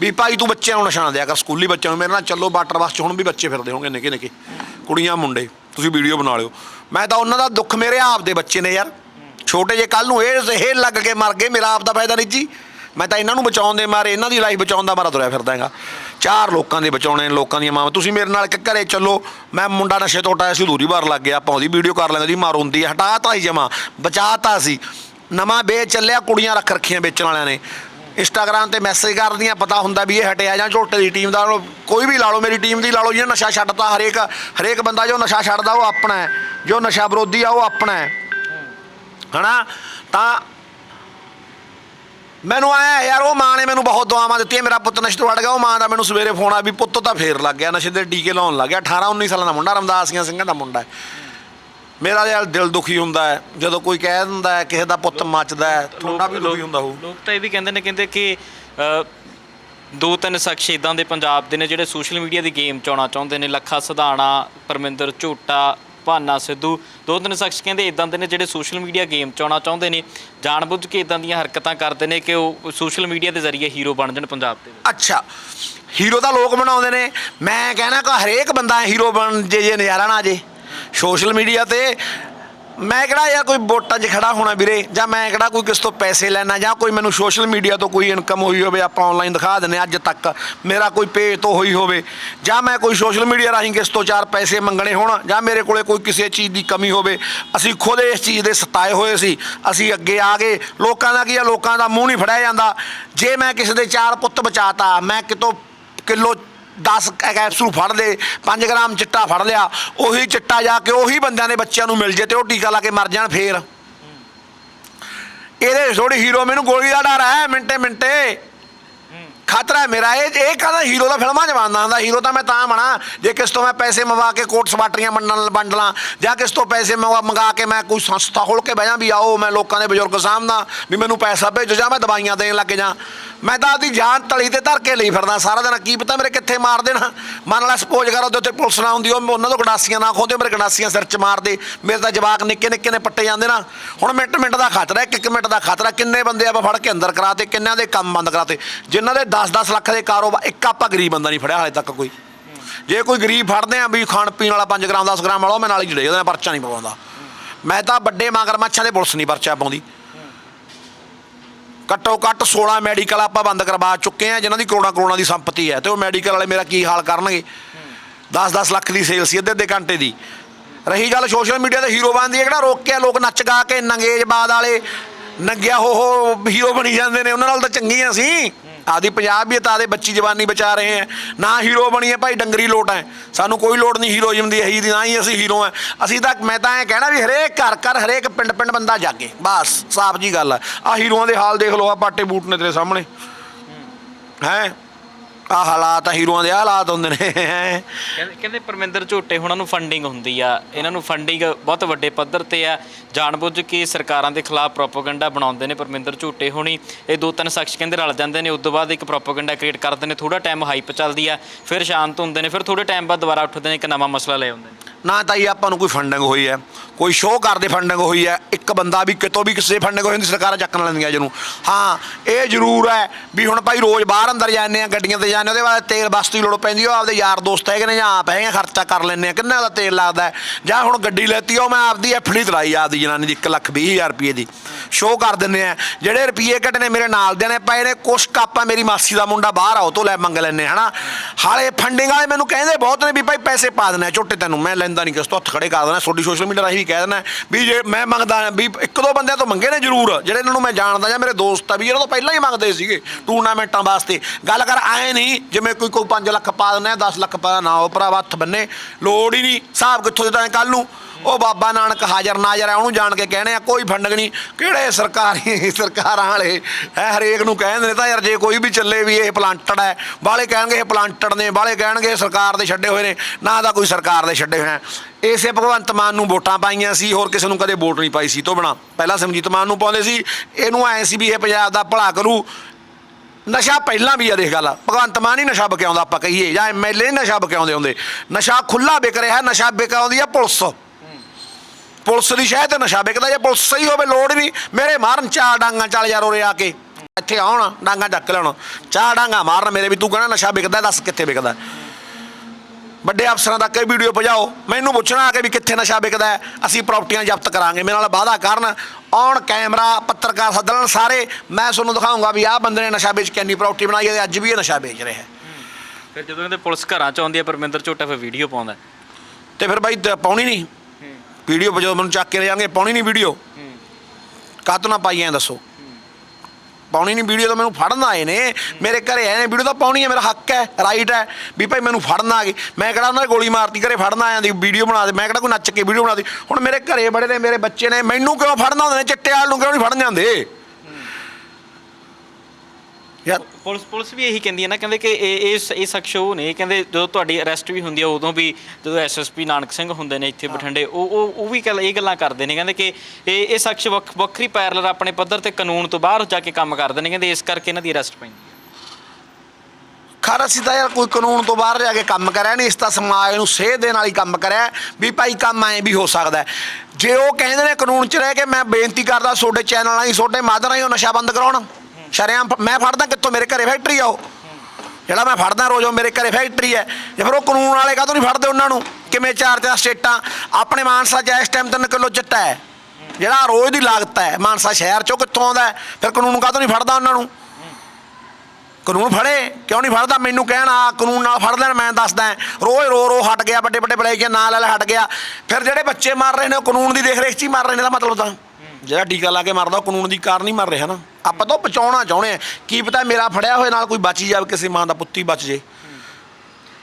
ਵੀ ਭਾਈ ਤੂੰ ਬੱਚਿਆਂ ਨੂੰ ਨਿਸ਼ਾਨ ਦਿਆ ਕਰ, ਸਕੂਲੀ ਬੱਚਿਆਂ ਨੂੰ। ਮੇਰੇ ਨਾਲ ਚੱਲੋ ਵਾਟਰ ਬੱਸ 'ਚ ਹੁਣ ਵੀ ਬੱਚੇ ਫਿਰਦੇ ਹੋਣਗੇ ਨਿੱਕੇ ਨਿੱਕੇ। ਕੁੜੀਆਂ, ਮੁੰਡੇ, ਤੁਸੀਂ ਵੀਡੀਓ ਬਣਾ ਲਿਓ। ਮੈਂ ਤਾਂ ਉਹਨਾਂ ਦਾ ਦੁੱਖ ਮੇਰੇ ਆਪ ਦੇ ਬੱਚੇ ਨੇ ਯਾਰ। ਛੋਟੇ ਜੇ ਕੱਲ ਨੂੰ ਇਹ ਇਹ ਲੱਗ ਕੇ ਮਰ ਗਏ, ਮੇਰਾ ਆਪ ਦਾ ਫਾਇਦਾ ਨਹੀਂ ਜੀ। ਮੈਂ ਤਾਂ ਇਹਨਾਂ ਨੂੰ ਬਚਾਉਣ ਦੇ ਮਾਰੇ, ਇਹਨਾਂ ਦੀ ਲਾਈਫ ਬਚਾਉਣ ਦਾ ਮਾਰਾ ਤੁਰਿਆ ਫਿਰਦਾ ਹੈਗਾ। ਚਾਰ ਲੋਕਾਂ ਦੇ ਬਚਾਉਣੇ ਨੇ, ਲੋਕਾਂ ਦੀਆਂ ਮਾਵਾਂ। ਤੁਸੀਂ ਮੇਰੇ ਨਾਲ ਇੱਕ ਘਰੇ ਚੱਲੋ। ਮੈਂ ਮੁੰਡਾ ਨਸ਼ੇ ਤੋਂ ਟਾਇਆ ਸੀ, ਦੂਰੀ ਵਾਰ ਲੱਗ ਗਿਆ। ਆਪਾਂ ਉਹਦੀ ਵੀਡੀਓ ਕਰ ਲਾਂਗੇ ਉਹਦੀ ਮਾਰ ਹੁੰਦੀ ਹੈ ਹਟਾਤਾ ਹੀ ਜਮਾ ਬਚਾਤਾ ਸੀ। ਨਵਾਂ ਵੇਚ ਚੱਲਿਆ, ਕੁੜੀਆਂ ਰੱਖ ਰੱਖੀਆਂ ਵੇਚਣ ਵਾਲਿਆਂ ਨੇ। ਇੰਸਟਾਗ੍ਰਾਮ ਤੇ ਮੈਸੇਜ ਕਰਦੀਆਂ, ਪਤਾ ਹੁੰਦਾ ਵੀ ਇਹ ਹਟਿਆ ਜਾਂ ਝੋਟੇ ਦੀ ਟੀਮ ਦਾ ਕੋਈ ਵੀ ਲਾ ਲਓ, ਮੇਰੀ ਟੀਮ ਦੀ ਲਾ ਲਓ, ਜਿਹਨੇ ਨਸ਼ਾ ਛੱਡਤਾ, ਹਰੇਕ ਹਰੇਕ ਬੰਦਾ ਜੋ ਨਸ਼ਾ ਛੱਡਦਾ, ਉਹ ਆਪਣਾ ਹੈ। ਜੋ ਨਸ਼ਾ ਵਿਰੋਧੀ ਆ, ਉਹ ਆਪਣਾ ਹੈ। ਹਨਾ? ਤਾਂ ਮੈਨੂੰ ਆਇਆ ਯਾਰ, ਉਹ ਮਾਂ ਨੇ ਮੈਨੂੰ ਬਹੁਤ ਦੁਆਵਾਂ ਦਿੱਤੀਆਂ, ਮੇਰਾ ਪੁੱਤ ਨਸ਼ੇ ਤੋਂ ਹਟ ਗਿਆ, ਉਹ ਮਾਂ ਦਾ ਮੈਨੂੰ ਸਵੇਰੇ ਫੋਨ ਆ ਵੀ, ਪੁੱਤ ਤਾਂ ਫੇਰ ਲੱਗ ਗਿਆ, ਨਸ਼ੇ ਦੇ ਟੀਕੇ ਲਾਉਣ ਲੱਗ ਗਿਆ 18 19 ਸਾਲਾਂ ਦਾ ਮੁੰਡਾ, ਰਮਦਾਸੀਆਂ ਸਿੰਘਾਂ ਦਾ ਮੁੰਡਾ ਹੈ। ਮੇਰਾ ਯਾਰ ਦਿਲ ਦੁਖੀ ਹੁੰਦਾ ਹੈ। ਜਦੋਂ ਕੋਈ ਕਹਿ ਦਿੰਦਾ ਹੈ ਕਿਸੇ ਦਾ ਪੁੱਤ ਮੱਚਦਾ ਹੈ ਤੁਹਾਡਾ ਵੀ ਦੁਖੀ ਹੁੰਦਾ ਹੋਊ। ਲੋਕ ਤਾਂ ਇਹ ਵੀ ਕਹਿੰਦੇ ਨੇ ਕਹਿੰਦੇ ਕਿ ਦੋ ਤਿੰਨ ਸ਼ਖਸ ਇਦਾਂ ਦੇ ਪੰਜਾਬ ਦੇ ਨੇ ਜਿਹੜੇ ਸੋਸ਼ਲ ਮੀਡੀਆ ਦੀ ਗੇਮ ਚ ਆਉਣਾ ਚਾਹੁੰਦੇ ਨੇ। ਲੱਖਾ ਸਧਾਣਾ ਪਰਮਿੰਦਰ ਝੋਟਾ ਭਾਨਾ ਸਿੱਧੂ ਦੋ ਤਿੰਨ ਸ਼ਖਸ ਕਹਿੰਦੇ ਇਦਾਂ ਦੇ ਨੇ ਜਿਹੜੇ ਸੋਸ਼ਲ ਮੀਡੀਆ ਗੇਮ ਚ ਆਉਣਾ ਚਾਹੁੰਦੇ ਨੇ। ਜਾਣਬੁੱਝ ਕੇ ਇਦਾਂ ਦੀਆਂ ਹਰਕਤਾਂ ਕਰਦੇ ਨੇ ਕਿ ਉਹ ਸੋਸ਼ਲ ਮੀਡੀਆ ਦੇ ਜ਼ਰੀਏ ਹੀਰੋ ਬਣ ਜਾਣ ਪੰਜਾਬ ਦੇ। ਅੱਛਾ ਹੀਰੋ ਤਾਂ ਲੋਕ ਬਣਾਉਂਦੇ ਨੇ। ਮੈਂ ਕਹਿਣਾ ਕਿ ਹਰੇਕ ਬੰਦਾ ਹੀਰੋ ਬਣ ਜੇ ਜੇ ਨਜ਼ਾਰਾ ਨਾ ਜੇ। ਸੋਸ਼ਲ ਮੀਡੀਆ ਤੇ ਮੈਂ ਕਿਹੜਾ ਯਾਰ ਕੋਈ ਵੋਟਾਂ 'ਚ ਖੜਾ ਹੋਣਾ ਵੀਰੇ? ਜਾਂ ਮੈਂ ਕਿਹੜਾ ਕੋਈ ਕਿਸ ਤੋਂ ਪੈਸੇ ਲੈਣਾ? ਜਾਂ ਕੋਈ ਮੈਨੂੰ ਸੋਸ਼ਲ ਮੀਡੀਆ ਤੋਂ ਕੋਈ ਇਨਕਮ ਹੋਈ ਹੋਵੇ, ਆਪਾਂ ਆਨਲਾਈਨ ਦਿਖਾ ਦਿੰਦੇ ਅੱਜ ਤੱਕ। ਮੇਰਾ ਕੋਈ ਪੇਜ ਤੋਂ ਹੋਈ ਹੋਵੇ। ਜਾਂ ਮੈਂ ਕੋਈ ਸੋਸ਼ਲ ਮੀਡੀਆ ਰਾਹੀਂ ਕਿਸ ਤੋਂ ਚਾਰ ਪੈਸੇ ਮੰਗਣੇ ਹੋਣ? ਜਾਂ ਮੇਰੇ ਕੋਲੇ ਕੋਈ ਕਿਸੇ ਚੀਜ਼ ਦੀ ਕਮੀ ਹੋਵੇ? ਅਸੀਂ ਖੁਦ ਇਸ ਚੀਜ਼ ਦੇ ਸਤਾਏ ਹੋਏ ਸੀ। ਅਸੀਂ ਅੱਗੇ ਆ ਗਏ। ਲੋਕਾਂ ਦਾ ਕੀ ਆ? ਲੋਕਾਂ ਦਾ ਮੂੰਹ ਨਹੀਂ ਫੜਿਆ ਜਾਂਦਾ। ਜੇ ਮੈਂ ਕਿਸੇ ਦੇ ਚਾਰ ਪੁੱਤ ਬਚਾਤਾ, ਮੈਂ ਕਿਤੋਂ ਕਿਲੋ 10 ਕੈਪਸੂਲ ਫੜ ਲਏ 5 ਗ੍ਰਾਮ ਚਿੱਟਾ ਫੜ ਲਿਆ, ਉਹੀ ਚਿੱਟਾ ਜਾ ਕੇ ਉਹੀ ਬੰਦਿਆਂ ਦੇ ਬੱਚਿਆਂ ਨੂੰ ਮਿਲ ਜੇ ਤੇ ਉਹ ਟੀਕਾ ਲਾ ਕੇ ਮਰ ਜਾਣ ਫੇਰ। ਇਹਦੇ ਥੋੜੀ ਹੀਰੋ ਮੈਨੂੰ ਗੋਲੀ ਦਾ ਡਰ ਹੈ ਮਿੰਟੇ ਮਿੰਟੇ ਖਤਰਾ ਮੇਰਾ। ਇਹ ਇਹ ਕਹਿੰਦਾ ਹੀਰੋ ਦਾ ਫਿਲਮਾਂ 'ਚ ਬਣਦਾ ਹੁੰਦਾ। ਹੀਰੋ ਤਾਂ ਮੈਂ ਤਾਂ ਬਣਾ। ਜੇ ਕਿਸ ਤੋਂ ਮੈਂ ਪੈਸੇ ਮੰਗਾ ਕੇ ਕੋਟ ਸਵਾਟਰੀਆਂ ਵੰਡਣ ਵੰਡਲਾਂ ਜਾਂ ਕਿਸ ਤੋਂ ਪੈਸੇ ਮੰਗਾ ਕੇ ਮੈਂ ਕੋਈ ਸੰਸਥਾ ਖੋਲ ਕੇ ਬਹਿ ਜਾਂ ਵੀ ਆਓ, ਮੈਂ ਲੋਕਾਂ ਦੇ ਬਜ਼ੁਰਗ ਸਾਹਮਣਾ, ਵੀ ਮੈਨੂੰ ਪੈਸਾ ਭੇਜੋ ਜਾਂ ਮੈਂ ਦਵਾਈਆਂ ਦੇਣ ਲੱਗ ਜਾਂ। ਮੈਂ ਤਾਂ ਆਪਦੀ ਜਾਨ ਤਲੀ ਤੇ ਧਰ ਕੇ ਲਈ ਫਿਰਦਾ ਸਾਰਾ ਦਿਨ। ਕੀ ਪਤਾ ਮੇਰੇ ਕਿੱਥੇ ਮਾਰ ਦੇਣਾ। ਮੰਨ ਲੈ ਸਪੋਜ਼ ਕਰ, ਉਹਦੇ ਉੱਤੇ ਪੁਲਿਸ ਨਾ ਹੁੰਦੀ, ਉਹ ਉਹਨਾਂ ਤੋਂ ਗੰਡਾਸੀਆਂ ਨਾ ਖੋਦੇ ਮੇਰੇ ਗੰਡਾਸੀਆਂ ਸਿਰ 'ਚ ਮਾਰਦੇ ਮੇਰੇ ਤਾਂ ਜਵਾਕ ਨਿੱਕੇ ਨਿੱਕੇ ਨੇ ਪੱਟੇ ਜਾਂਦੇ ਨਾ। ਹੁਣ ਮਿੰਟ ਮਿੰਟ ਦਾ ਖਤਰਾ, ਇੱਕ ਇੱਕ ਮਿੰਟ ਦਾ ਖਤਰਾ। ਕਿੰਨੇ ਬੰਦੇ ਆਪਾਂ ਫੜ ਕੇ ਅੰਦਰ ਕਰਾਤੇ, ਕਿੰਨਿਆਂ ਦੇ ਕੰਮ ਬੰਦ ਕਰਾਤੇ। ਜਿਨ੍ਹਾਂ ਦੇ 10-10 ਲੱਖ ਦੇ ਕਾਰੋਬਾਰ, ਇੱਕ ਆਪਾਂ ਗਰੀਬ ਬੰਦਾ ਨਹੀਂ ਫੜਿਆ ਹਾਲੇ ਤੱਕ ਕੋਈ। ਜੇ ਕੋਈ ਗਰੀਬ ਫੜਦੇ ਆ ਵੀ ਖਾਣ ਪੀਣ ਵਾਲਾ 5 ਗ੍ਰਾਮ 10 ਗ੍ਰਾਮ ਵਾਲਾ, ਉਹ ਮੈਂ ਨਾਲ ਹੀ ਜੁੜੇ, ਉਹਦਾ ਪਰਚਾ ਨਹੀਂ ਪਵਾਉਂਦਾ। ਮੈਂ ਤਾਂ ਵੱਡੇ ਮਗਰਮੱਛਾਂ ਦੇ ਪੁਲਿਸ ਨਹੀਂ ਪਰਚਾ ਪਾਉਂਦੀ। ਘੱਟੋ ਘੱਟ 16 ਮੈਡੀਕਲ ਆਪਾਂ ਬੰਦ ਕਰਵਾ ਚੁੱਕੇ ਆ, ਜਿਨ੍ਹਾਂ ਦੀ ਕਰੋੜਾਂ ਕਰੋੜਾਂ ਦੀ ਸੰਪਤੀ ਹੈ। ਤੇ ਉਹ ਮੈਡੀਕਲ ਵਾਲੇ ਮੇਰਾ ਕੀ ਹਾਲ ਕਰਨਗੇ? 10-10 ਲੱਖ ਦੀ ਸੇਲ ਸੀ ਅੱਧੇ ਅੱਧੇ ਘੰਟੇ ਦੀ। ਰਹੀ ਗੱਲ ਸੋਸ਼ਲ ਮੀਡੀਆ ਤੇ ਹੀਰੋ ਬਣਦੀ ਹੈ ਕਿਹੜਾ ਰੋਕਿਆ ਲੋਕ ਨੱਚ ਗਾ ਕੇ ਨੰਗੇਜਬਾਦ ਵਾਲੇ ਨੰਗਿਆ ਹੋ ਹੋ ਹੀਰੋ ਬਣੀ ਜਾਂਦੇ ਨੇ, ਉਹਨਾਂ ਨਾਲ ਤਾਂ ਚੰਗੀਆਂ ਸੀ। ਆਦੀ ਪੰਜਾਬੀਅਤ ਆਦੇ ਬੱਚੀ ਜਵਾਨੀ ਬਚਾ ਰਹੇ ਹੈ। ਨਾ ਹੀਰੋ ਬਣੀਏ ਭਾਈ, ਡੰਗਰੀ ਲੋਟ ਹੈ। ਸਾਨੂੰ ਕੋਈ ਲੋੜ ਨਹੀਂ ਹੀਰੋਇਜ਼ਮ ਦੀ, ਇਹੀ ਦੀ, ਨਾ ਹੀ ਅਸੀਂ ਹੀਰੋ ਹੈ। ਅਸੀਂ ਤਾਂ, ਮੈਂ ਤਾਂ ਇਹ ਕਹਿਣਾ ਵੀ ਹਰੇਕ ਘਰ ਘਰ, ਹਰੇਕ ਪਿੰਡ ਪਿੰਡ ਬੰਦਾ ਜਾਗੇ। ਬਸ, ਸਾਫ਼ ਜੀ ਗੱਲ ਹੈ। ਆ ਹੀਰੋਆਂ ਦੇ ਹਾਲ ਦੇਖ ਲਓ ਆ ਪਾਟੇ ਬੂਟ ਨੇ ਤੇਰੇ ਸਾਹਮਣੇ। ਹੈ? ਆ ਹਾਲਾਤ ਆ, ਹੀਰੋਆਂ ਦੇ ਆਹ ਹਾਲਾਤ ਹੁੰਦੇ ਨੇ। ਕਹਿੰਦੇ ਕਹਿੰਦੇ ਪਰਮਿੰਦਰ ਝੋਟੇ ਹੁਣਾਂ ਨੂੰ ਫੰਡਿੰਗ ਹੁੰਦੀ ਆ। ਇਹਨਾਂ ਨੂੰ ਫੰਡਿੰਗ ਬਹੁਤ ਵੱਡੇ ਪੱਧਰ ਤੇ ਆ। ਜਾਣਬੁੱਝ ਕੇ ਸਰਕਾਰਾਂ ਦੇ ਖਿਲਾਫ ਪ੍ਰੋਪਾਗੈਂਡਾ ਬਣਾਉਂਦੇ ਨੇ ਪਰਮਿੰਦਰ ਝੋਟੇ ਹੁਣੀ। ਇਹ ਦੋ ਤਿੰਨ ਸ਼ਖਸ ਕਹਿੰਦੇ ਰਲ ਜਾਂਦੇ ਨੇ। ਉਸ ਤੋਂ ਬਾਅਦ ਇੱਕ ਪ੍ਰੋਪਾਗੈਂਡਾ ਕ੍ਰੀਏਟ ਕਰਦੇ ਨੇ। ਥੋੜਾ ਟਾਈਮ ਹਾਈਪ ਚੱਲਦੀ ਆ। ਫਿਰ ਸ਼ਾਂਤ ਹੁੰਦੇ ਨੇ। ਫਿਰ ਥੋੜੇ ਟਾਈਮ ਬਾਅਦ ਦੁਬਾਰਾ ਉੱਠਦੇ ਨੇ। ਇੱਕ ਨਵਾਂ ਮਸਲਾ ਲੈ ਆਉਂਦੇ ਨੇ। ਨਾ ਤਾਂ ਹੀ ਆਪਾਂ ਨੂੰ ਕੋਈ ਫੰਡਿੰਗ ਹੋਈ ਹੈ, ਕੋਈ ਸ਼ੋਅ ਕਰਦੇ ਫੰਡਿੰਗ ਹੋਈ ਹੈ, ਇੱਕ ਬੰਦਾ ਵੀ ਕਿਤੋਂ ਵੀ ਕਿਸੇ ਫੰਡਿੰਗ ਹੋਈ ਹੁੰਦੀ, ਸਰਕਾਰਾਂ ਚੱਕਣ ਲੈਂਦੀਆਂ ਜਿਹਨੂੰ। ਹਾਂ, ਇਹ ਜ਼ਰੂਰ ਹੈ ਵੀ ਹੁਣ ਭਾਈ ਰੋਜ਼ ਬਾਹਰ ਅੰਦਰ ਜਾਂਦੇ ਆ ਗੱਡੀਆਂ ਤੇ ਜਾਂਦੇ ਉਹਦੇ ਬਾਅਦ ਤੇਲ ਬਸ ਦੀ ਲੋੜ ਪੈਂਦੀ ਉਹ ਆਪਦੇ ਯਾਰ ਦੋਸਤ ਹੈਗੇ ਨੇ ਜਾਂ ਆਪ ਹੈਗੇ ਖਰਚਾ ਕਰ ਲੈਂਦੇ ਆ ਕਿੰਨਾ ਦਾ ਤੇਲ ਲੱਗਦਾ ਜਾਂ ਹੁਣ ਗੱਡੀ ਲੈਤੀ, ਉਹ ਮੈਂ ਆਪਦੀ ਐਫਡੀ ਤਲਾਈ ਆਪਦੀ ਜਨਾਨੀ ਦੀ 1 ਲੱਖ ਵੀਹ ਹਜ਼ਾਰ ਰੁਪਏ ਦੀ। ਸ਼ੋਅ ਕਰ ਦਿੰਦੇ ਆ ਜਿਹੜੇ ਰੁਪਏ ਘਟੇ ਮੇਰੇ ਨਾਲ ਦੇ ਨੇ, ਪਏ ਨੇ, ਕੁਛ ਕਾਪਾਂ ਮੇਰੀ ਮਾਸੀ ਦਾ ਮੁੰਡਾ ਬਾਹਰ ਆ, ਉਹ ਤੋਂ ਲੈ ਮੰਗ ਲੈਂਦੇ ਹਨਾ। ਹਾਲੇ ਫੰਡਿੰਗ ਵਾਲੇ ਮੈਨੂੰ ਕਹਿੰਦੇ ਬਹੁਤ ਨੇ ਵੀ ਭਾਈ ਪੈਸੇ ਪਾ ਦੇਣਾ ਝੋਟੇ ਤੈਨੂੰ, ਮੈਂ ਲੈਂਦਾ ਨਹੀਂ ਕਿਸ ਤੋਂ ਹੱਥ ਖੜੇ ਕਰ ਦੇਣਾ, ਤੁਹਾਡੀ ਸੋਸ਼ਲ ਮੀਡੀਆ ਰਾਹੀਂ ਵੀ ਕਹਿ ਦੇਣਾ। ਵੀ ਜੇ ਮੈਂ ਮੰਗਦਾ, ਵੀ ਇੱਕ ਦੋ ਬੰਦਿਆਂ ਤੋਂ ਮੰਗੇ ਨੇ ਜ਼ਰੂਰ, ਜਿਹੜੇ ਇਹਨਾਂ ਨੂੰ ਮੈਂ ਜਾਣਦਾ ਜਾਂ ਮੇਰੇ ਦੋਸਤ ਆ, ਵੀ ਇਹਨਾਂ ਤੋਂ ਪਹਿਲਾਂ ਹੀ ਮੰਗਦੇ ਸੀਗੇ ਟੂਰਨਾਮੈਂਟਾਂ ਵਾਸਤੇ। ਗੱਲ ਕਰ, ਆਏ ਨਹੀਂ, ਜਿਵੇਂ ਕੋਈ ਕੋਈ 5 ਲੱਖ ਪਾ ਦਿੰਦਾ 10 ਲੱਖ ਪਾ ਨਾ ਉਹ ਭਰਾਵਾ ਹੱਥ ਬੰਨੇ, ਲੋੜ ਹੀ ਨਹੀਂ, ਹਿਸਾਬ ਕਿੱਥੋਂ ਦੇ ਤਾਂ ਕੱਲ ਨੂੰ। ਉਹ ਬਾਬਾ ਨਾਨਕ ਹਾਜ਼ਰ ਨਾਜ਼ਰ ਆ ਉਹਨੂੰ ਜਾਣ ਕੇ ਕਹਿਣੇ ਆ, ਕੋਈ ਫੰਡਿੰਗ ਨਹੀਂ। ਕਿਹੜੇ ਸਰਕਾਰੀ [laughs] ਸਰਕਾਰਾਂ ਵਾਲੇ? ਹੈ, ਹਰੇਕ ਨੂੰ ਕਹਿੰਦੇ ਨੇ ਤਾਂ ਯਾਰ, ਜੇ ਕੋਈ ਵੀ ਚੱਲੇ ਵੀ ਇਹ ਪਲਾਂਟਡ ਹੈ ਬਾਲੇ ਕਹਿਣਗੇ ਇਹ ਪਲਾਂਟਡ ਨੇ ਬਾਲੇ ਕਹਿਣਗੇ ਸਰਕਾਰ ਦੇ ਛੱਡੇ ਹੋਏ ਨੇ, ਨਾ ਤਾਂ ਕੋਈ ਸਰਕਾਰ ਦੇ ਛੱਡੇ ਹੋਏ ਹੈ ਇਸੇ ਭਗਵੰਤ ਮਾਨ ਨੂੰ ਵੋਟਾਂ ਪਾਈਆਂ ਸੀ, ਹੋਰ ਕਿਸੇ ਨੂੰ ਕਦੇ ਵੋਟ ਨਹੀਂ ਪਾਈ ਸੀ, ਤੋਂ ਬਣਾ ਪਹਿਲਾਂ ਸਿਮਰਜੀਤ ਮਾਨ ਨੂੰ ਪਾਉਂਦੇ ਸੀ, ਇਹਨੂੰ ਐ ਸੀ ਵੀ ਇਹ ਪੰਜਾਬ ਦਾ ਭਲਾ ਕਰੂ। ਨਸ਼ਾ ਪਹਿਲਾਂ ਵੀ ਆ, ਦੇਖ ਗੱਲ। ਭਗਵੰਤ ਮਾਨ ਹੀ ਨਸ਼ਾ ਬਕਿਆਉਂਦਾ, ਆਪਾਂ ਕਹੀਏ, ਜਾਂ ਐਮਐਲਏ ਨਸ਼ਾ ਬਕਿਆਉਂਦੇ ਹੁੰਦੇ। ਨਸ਼ਾ ਖੁੱਲਾ ਵਿਕ ਰਿਹਾ, ਨਸ਼ਾ ਵਿਕਾਉਂਦੀ ਆ ਪੁਲਿਸ। ਪੁਲਿਸ ਦੀ ਸ਼ਾਇਦ ਨਸ਼ਾ ਵਿਕਦਾ ਜੇ ਪੁਲਿਸ ਸਹੀ ਹੋਵੇ ਲੋੜ ਹੀ ਨਹੀਂ ਮੇਰੇ ਮਾਰਨ ਚਾਰ ਡਾਂਗਾ ਚੱਲ ਯਾਰ ਉਰੇ ਆ ਕੇ। ਇੱਥੇ ਆਉਣ ਡਾਂਗਾ ਚੱਕ ਲੈਣ। ਚਾਰ ਡਾਂਗਾ ਮਾਰਨ ਮੇਰੇ ਵੀ। ਤੂੰ ਕਹਿਣਾ ਨਸ਼ਾ ਵਿਕਦਾ ਦੱਸ ਕਿੱਥੇ ਵਿਕਦਾ। ਵੱਡੇ ਅਫਸਰਾਂ ਤੱਕ ਇਹ ਵੀਡੀਓ ਪਹੁੰਚਾਓ। ਮੈਨੂੰ ਪੁੱਛਣਾ ਆ ਕੇ ਵੀ ਕਿੱਥੇ ਨਸ਼ਾ ਵਿਕਦਾ ਹੈ, ਅਸੀਂ ਪ੍ਰਾਪਰਟੀਆਂ ਜ਼ਬਤ ਕਰਾਂਗੇ। ਮੇਰੇ ਨਾਲ ਵਾਅਦਾ ਕਰਨ। ਆਉਣ ਕੈਮਰਾ ਪੱਤਰਕਾਰ ਸੱਦਣ ਸਾਰੇ। ਮੈਂ ਤੁਹਾਨੂੰ ਦਿਖਾਉਂਗਾ ਵੀ ਆਹ ਬੰਦੇ ਨੇ ਨਸ਼ਾ ਵੇਚ ਕੇ ਇੰਨੀ ਪ੍ਰਾਪਰਟੀ ਬਣਾਈ ਹੈ ਅੱਜ ਵੀ ਇਹ ਨਸ਼ਾ ਵੇਚ ਰਿਹਾ ਹੈ। ਫਿਰ ਜਦੋਂ ਕਹਿੰਦੇ ਪੁਲਿਸ ਘਰਾਂ ਚ ਆਉਂਦੀ ਆ ਪਰਮਿੰਦਰ ਝੋਟਾ ਫਿਰ ਵੀਡੀਓ ਪਾਉਂਦਾ ਤੇ ਫਿਰ ਬਾਈ ਪਾਉਣੀ ਨਹੀਂ। ਵੀਡੀਓ ਜਦੋਂ ਮੈਨੂੰ ਚੱਕ ਕੇ ਲੈ ਜਾਣਗੇ ਪਾਉਣੀ ਨਹੀਂ ਵੀਡੀਓ। ਕਾਹਤੋਂ ਨਾ ਪਾਈ ਐਂ ਦੱਸੋ। ਪਾਉਣੀ ਨਹੀਂ ਵੀਡੀਓ ਤਾਂ ਮੈਨੂੰ ਫੜਨ ਆਏ ਨੇ। ਮੇਰੇ ਘਰੇ ਆਏ ਨੇ ਵੀਡੀਓ ਤਾਂ ਪਾਉਣੀ ਹੈ ਮੇਰਾ ਹੱਕ ਹੈ ਰਾਈਟ ਹੈ ਵੀ ਭਾਈ ਮੈਨੂੰ ਫੜਨ ਆ ਗਏ। ਮੈਂ ਕਿਹੜਾ ਉਹਨਾਂ ਨੇ ਗੋਲੀ ਮਾਰਤੀ ਘਰੇ ਫੜਨ ਆਇਆ ਦੀ ਵੀਡੀਓ ਬਣਾ ਦੇ। ਮੈਂ ਕਿਹੜਾ ਕੋਈ ਨੱਚ ਕੇ ਵੀਡੀਓ ਬਣਾ ਦੀ। ਹੁਣ ਮੇਰੇ ਘਰੇ ਬੜੇ ਨੇ ਮੇਰੇ ਬੱਚੇ ਨੇ ਮੈਨੂੰ ਕਿਉਂ ਫੜਨਾ ਹੁੰਦੇ ਨੇ? ਚਿੱਟੇ ਵਾਲ ਨੂੰ ਕਿਉਂ ਨਹੀਂ ਫੜਨ ਜਾਂਦੇ? ਯਾਰ ਪੁਲਿਸ ਪੁਲਿਸ ਵੀ ਇਹੀ ਕਹਿੰਦੀ ਹੈ ਨਾ ਕਹਿੰਦੇ ਕਿ ਇਹ ਇਹ ਇਹ ਸ਼ਖਸ ਉਹ ਨੇ। ਕਹਿੰਦੇ ਜਦੋਂ ਤੁਹਾਡੀ ਅਰੈਸਟ ਵੀ ਹੁੰਦੀ ਹੈ ਉਦੋਂ ਵੀ ਜਦੋਂ ਐਸਐਸਪੀ ਨਾਨਕ ਸਿੰਘ ਹੁੰਦੇ ਨੇ ਇੱਥੇ ਬਠਿੰਡੇ ਉਹ ਉਹ ਉਹ ਵੀ ਗੱਲ ਇਹ ਗੱਲਾਂ ਕਰਦੇ ਨੇ। ਕਹਿੰਦੇ ਕਿ ਇਹ ਇਹ ਸ਼ਖਸ ਵੱਖ- ਵੱਖਰੀ ਪੈਰਲਰ ਆਪਣੇ ਪੱਧਰ ਤੇ ਕਾਨੂੰਨ ਤੋਂ ਬਾਹਰ ਜਾ ਕੇ ਕੰਮ ਕਰਦੇ ਨੇ। ਕਹਿੰਦੇ ਇਸ ਕਰਕੇ ਇਹਨਾਂ ਦੀ ਅਰੈਸਟ ਪੈਂਦੀ ਹੈ। ਖਰ ਅਸੀਂ ਤਾਂ ਯਾਰ ਕੋਈ ਕਾਨੂੰਨ ਤੋਂ ਬਾਹਰ ਜਾ ਕੇ ਕੰਮ ਕਰਿਆ ਨਹੀਂ ਇਸ ਤਾਂ ਸਮਾਜ ਨੂੰ ਸੇਧ ਦੇਣ ਵਾਲੀ ਕੰਮ ਕਰਿਆ ਵੀ ਭਾਈ ਕੰਮ ਐਂ ਵੀ ਹੋ ਸਕਦਾ ਹੈ। ਜੇ ਉਹ ਕਹਿੰਦੇ ਨੇ ਕਾਨੂੰਨ 'ਚ ਰਹਿ ਕੇ ਮੈਂ ਬੇਨਤੀ ਕਰਦਾ ਤੁਹਾਡੇ ਚੈਨਲ ਰਾਹੀਂ ਤੁਹਾਡੇ ਮਾਧਿਅਮ ਰਾਹੀਂ ਉਹ ਨਸ਼ਾ ਬੰਦ ਕਰਾਉਣ। ਸ਼ਰੇਆਮ ਮੈਂ ਫੜਦਾ ਕਿੱਥੋਂ? ਮੇਰੇ ਘਰੇ ਫੈਕਟਰੀ ਆ ਉਹ। ਜਿਹੜਾ ਮੈਂ ਫੜਦਾ ਰੋਜ਼, ਉਹ ਮੇਰੇ ਘਰੇ ਫੈਕਟਰੀ ਹੈ ਜੇ ਫਿਰ ਉਹ ਕਾਨੂੰਨ ਵਾਲੇ ਕਾਹਤੋਂ ਨਹੀਂ ਫੜਦੇ ਉਹਨਾਂ ਨੂੰ? ਕਿਵੇਂ ਚਾਰ ਚਾਰ ਸਟੇਟਾਂ? ਆਪਣੇ ਮਾਨਸਾ 'ਚ ਇਸ ਟਾਈਮ 3 ਕਿਲੋ ਚਿੱਟਾ ਹੈ। ਜਿਹੜਾ ਰੋਜ਼ ਦੀ ਲਾਗਤ ਹੈ, ਮਾਨਸਾ ਸ਼ਹਿਰ 'ਚੋਂ ਕਿੱਥੋਂ ਆਉਂਦਾ ਫਿਰ ਕਾਨੂੰਨ ਕਾਹਤੋਂ ਨਹੀਂ ਫੜਦਾ ਉਹਨਾਂ ਨੂੰ? ਕਾਨੂੰਨ ਫੜੇ, ਕਿਉਂ ਨਹੀਂ ਫੜਦਾ? ਮੈਨੂੰ ਕਹਿਣ ਆ ਕਾਨੂੰਨ ਨਾਲ ਫੜ ਲੈਣ, ਮੈਂ ਦੱਸਦਾ ਰੋਜ਼ ਰੋ ਰੋ ਹਟ ਗਿਆ, ਵੱਡੇ ਵੱਡੇ ਬਲੇਕੀਆਂ ਨਾਲ ਲੈ ਲੈ ਹਟ ਗਿਆ। ਫਿਰ ਜਿਹੜੇ ਬੱਚੇ ਮਰ ਰਹੇ ਨੇ, ਉਹ ਕਾਨੂੰਨ ਦੀ ਦੇਖ ਰੇਖ 'ਚ ਹੀ ਮਾਰ ਰਹੇ ਨੇ ਦਾ ਮਤਲਬ ਤਾਂ। ਜਿਹੜਾ ਟੀਕਾ ਲਾ ਕੇ ਮਰਦਾ ਉਹ ਕਾਨੂੰਨ ਦੀ ਕਾਰ ਨਹੀਂ ਮਰ ਰਿਹਾ ਨਾ। ਆਪਾਂ ਤਾਂ ਉਹ ਬਚਾਉਣਾ ਚਾਹੁੰਦੇ ਆ। ਕੀ ਪਤਾ ਮੇਰਾ ਫੜਿਆ ਹੋਏ ਨਾਲ ਕੋਈ ਬਚ ਹੀ ਜਾਵੇ, ਕਿਸੇ ਮਾਂ ਦਾ ਪੁੱਤੀ ਬਚ ਜੇ।